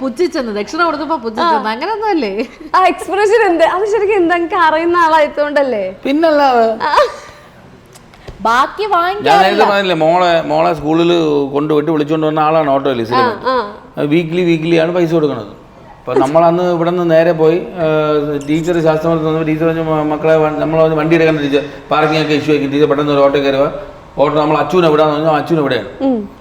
പുച്ഛിച്ചെന്ന് ദക്ഷിണ കൊടുത്തപ്പോ പുച്ഛിച്ചെന്ന് അങ്ങനൊന്നും അല്ലേ ആ എക്സ്പ്രഷൻ എന്താ? അത് ശരിക്കും എന്താ എനിക്ക് അറിയുന്ന ആളായതുകൊണ്ടല്ലേ? പിന്നല്ലാതെ ബാക്കി ഞാൻ വാങ്ങിക്കാൻ നേരത്തെ പറഞ്ഞില്ലേ മോളെ മോളെ സ്കൂളിൽ കൊണ്ടുപോയിട്ട് വിളിച്ചുകൊണ്ട് വന്ന ആളാണ് ഓട്ടോ ആ വീക്ക്ലി വീക്ക്ലി ആണ് പൈസ കൊടുക്കുന്നത്. അപ്പോൾ നമ്മളന്ന് ഇവിടെ നിന്ന് നേരെ പോയി ടീച്ചർ ശാസ്ത്രം ടീച്ചർ പറഞ്ഞു മക്കളെ നമ്മൾ വണ്ടി എടുക്കാൻ ടീച്ചർ പാർക്കിംഗ് ഒക്കെ ഇഷ്യൂ ആക്കി ടീച്ചർ പെട്ടെന്ന് ഒരു ഓട്ടോ കയറുക. ഓട്ടോ നമ്മൾ അച്ഛനെ എവിടെയാന്ന് പറഞ്ഞാൽ അച്ഛൻ എവിടെയാണ്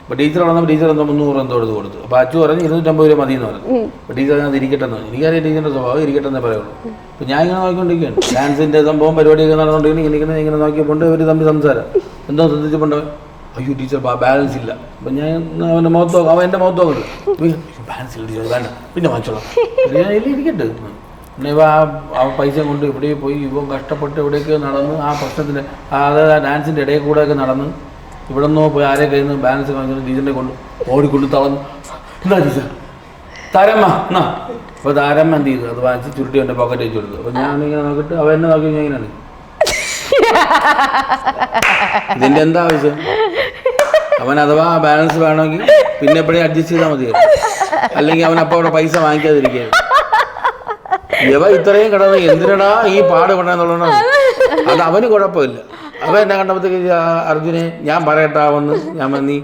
അപ്പോൾ ടീച്ചർ വന്നപ്പോൾ ടീച്ചർ എന്തോ മുന്നൂറ് എന്തോ എടുത്ത് കൊടുത്തു. അപ്പോൾ അച്ഛൻ പറഞ്ഞു ഇരുന്നൂറ്റമ്പത് രൂപ മതി എന്ന് പറഞ്ഞു അപ്പോൾ ടീച്ചർ അത് ഇരിക്കട്ടെ എന്ന് പറഞ്ഞു. എനിക്കറിയാം ടീച്ചറിന്റെ സ്വഭാവം ഇരിക്കട്ടെ എന്നേ പറയുള്ളൂ. അപ്പോൾ ഞാൻ ഇങ്ങനെ നോക്കിക്കൊണ്ടിരിക്കുകയാണ്. ഡാൻസിന്റെ സംഭവം പരിപാടിയൊക്കെ നടന്നുകൊണ്ടിരിക്കുന്നു. ഇങ്ങനെ ഇങ്ങനെ ഇങ്ങനെ നോക്കിയപ്പോൾ ഇവർ തമ്മിൽ സംസാരം. എന്തോ ശ്രദ്ധിച്ചപ്പോൾ അയ്യോ ടീച്ചർ ബാലൻസ് ഇല്ല. അപ്പം ഞാൻ അവന്റെ മുഖത്ത് നോക്കാം. അവൻ എന്റെ മുഖത്ത് നോക്കുന്നുണ്ട്. ബാലൻസ് ഇല്ല ടീച്ചർ വേണ്ട. പിന്നെ വാങ്ങിച്ചോളാം. ഞാൻ "ഇല്ല, ഇരിക്കട്ടെ. പിന്നെ ഇവ ആ പൈസ കൊണ്ട് ഇവിടെ പോയി ഇവ കഷ്ടപ്പെട്ട് ഇവിടെയൊക്കെ നടന്ന് ആ പ്രശ്നത്തിന്റെ അതായത് ആ ഡാൻസിന്റെ ഇടയിൽ കൂടെയൊക്കെ നടന്ന് ഇവിടെ നിന്നോ പോയി ആരെ കയ്യിൽ നിന്ന് ബാലൻസ് കാണിച്ചു ടീച്ചറിനെ കൊണ്ട് ഓടിക്കൊണ്ട് തളർന്നു. എന്താ ടീച്ചർ? താരമ്മ എന്നാ? അപ്പോൾ താരമ്മ എന്ത് ചെയ്തു? അത് വാങ്ങിച്ച് ചുരുട്ടി എന്റെ പോക്കറ്റ് വെച്ച് കൊടുത്തു. അപ്പോൾ ഞാൻ ഇങ്ങനെ നോക്കിയിട്ട് അവ എന്നെ നോക്കി ഞാൻ ഇങ്ങനെയാണ് ഇതിന്റെ എന്താ ആവശ്യം? അവൻ അഥവാ ബാലൻസ് വേണമെങ്കിൽ പിന്നെ എപ്പോഴും അഡ്ജസ്റ്റ് ചെയ്താൽ മതിയായിരുന്നു. അല്ലെങ്കിൽ അവൻ അപ്പോൾ അവിടെ പൈസ വാങ്ങിക്കാതിരിക്കുകയാണ് ഇവ ഇത്രയും കിടന്ന് എന്തിനടാ ഈ പാട് പെട്ടെന്നുള്ളതാണ് അത് അവന് കുഴപ്പമില്ല. അവൻ എന്നെ കണ്ടപ്പോഴത്തേക്ക് അർജുനെ ഞാൻ പറയട്ടാവെന്ന്. ഞാൻ നീ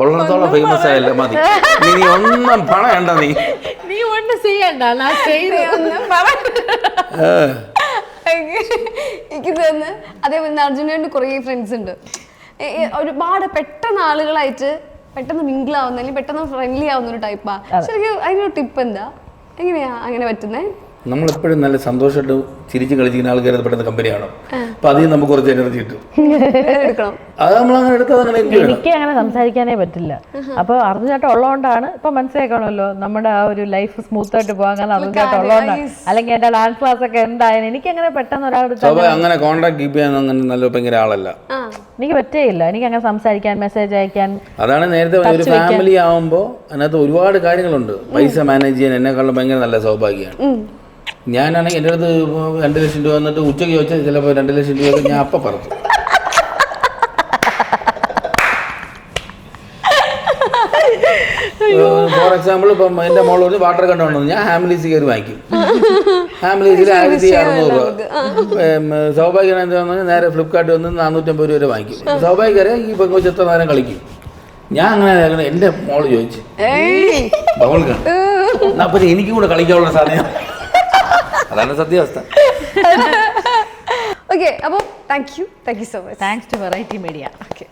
ഉള്ളിടത്തോളം ഫേമസ് ആയല്ലോ മതി. നീ ഒന്നും പണയണ്ട നീ. നീ ഒന്നും ചെയ്യണ്ട. എനിക്ക് തോന്നുന്നു അതേപോലെ അർജുനന്റെ കുറേ ഫ്രണ്ട്സ് ഉണ്ട്. ഒരുപാട് പെട്ടെന്ന് ആളുകളായിട്ട് പെട്ടെന്ന് മിങ്കിൾ ആവുന്ന അല്ലെങ്കിൽ പെട്ടെന്ന് ഫ്രണ്ട്ലി ആവുന്ന ഒരു ടൈപ്പാ ശരിക്കും അതിനൊരു ടിപ്പ് എന്താ? എങ്ങനെയാ അങ്ങനെ പറ്റുന്നേ? നമ്മളെപ്പോഴും നല്ല സന്തോഷമായിട്ട് ചിരിച്ച് കളിച്ചിരിക്കുന്ന ആൾക്കാർ പെട്ടെന്ന് കമ്പനിയാണ് അപ്പൊ അതിൽ നമുക്ക് കുറച്ച് എനർജി കിട്ടും. എടുക്കണം. അത് നമ്മൾ അങ്ങനെ എടുത്തത് അങ്ങനെ. എനിക്ക് അങ്ങനെ സംസാരിക്കാനേ പറ്റില്ല. അപ്പൊ അർജുനായിട്ട് ഉള്ളതുകൊണ്ടാണ് ഇപ്പൊ മനസ്സിലാക്കണമല്ലോ നമ്മുടെ ആ ഒരു ലൈഫ് സ്മൂത്ത് ആയിട്ട് പോകാൻ കാരണം അർജുൻ ഉള്ളതുകൊണ്ടാണ്. അല്ലെങ്കിൽ എന്റെ ഡാൻസ് ക്ലാസ് ഒക്കെ എന്തായാലും എനിക്ക് അങ്ങനെ പെട്ടെന്ന് സ്വാഭാവികം അങ്ങനെ കോണ്ടാക്ട് കീപ്പ് ചെയ്യാൻ അങ്ങനെ നല്ല ഭയങ്കര ആളല്ല. ആ. എനിക്ക് പറ്റേയില്ല. എനിക്ക് അങ്ങനെ സംസാരിക്കാൻ മെസ്സേജ് അയക്കാൻ അതാണ് നേരത്തെ ഒരു ഫാമിലി ആവുമ്പോൾ അതിനകത്ത് ഒരുപാട് കാര്യങ്ങളുണ്ട്. പൈസ മാനേജ് ചെയ്യാൻ എന്നെക്കാളും ഭയങ്കര നല്ല സൗഭാഗ്യമാണ്. ഞാനാണെങ്കിൽ എന്റെ അടുത്ത് രണ്ട് ലക്ഷം രൂപ വന്നിട്ട് ഉച്ചയ്ക്ക് ചോദിച്ചാൽ ചിലപ്പോൾ രണ്ട് ലക്ഷം രൂപ ഞാൻ അപ്പം പറഞ്ഞു ഫോർ എക്സാമ്പിൾ ഇപ്പം എന്റെ മോൾ പറഞ്ഞ് വാട്ടർ കണ്ടു വന്നു ഞാൻ ഹാമിലീസ് കയറി വാങ്ങിക്കും. ഹാമിലീസിൽ ആയിരത്തി അറുന്നൂറ് രൂപ. സ്വാഭാവികം എന്താണെന്ന് പറഞ്ഞാൽ നേരെ ഫ്ലിപ്കാർട്ടിൽ വന്ന് നാനൂറ്റമ്പത് രൂപ വരെ വാങ്ങിക്കും. സൗഭാഗ്യരെ ഈ പെങ്കൊച്ച് എത്ര നേരം കളിക്കും. ഞാൻ അങ്ങനെ എന്റെ എന്റെ മോൾ ചോദിച്ചു. ഏയ്. അവൾക്ക് എന്നാ പിന്നെ എനിക്കും കൂടെ കളിക്കാനുള്ള സാധനം. അതാണ് സത്യാവസ്ഥ. ഓക്കെ അപ്പോൾ thank you thank you so much thanks to variety media okay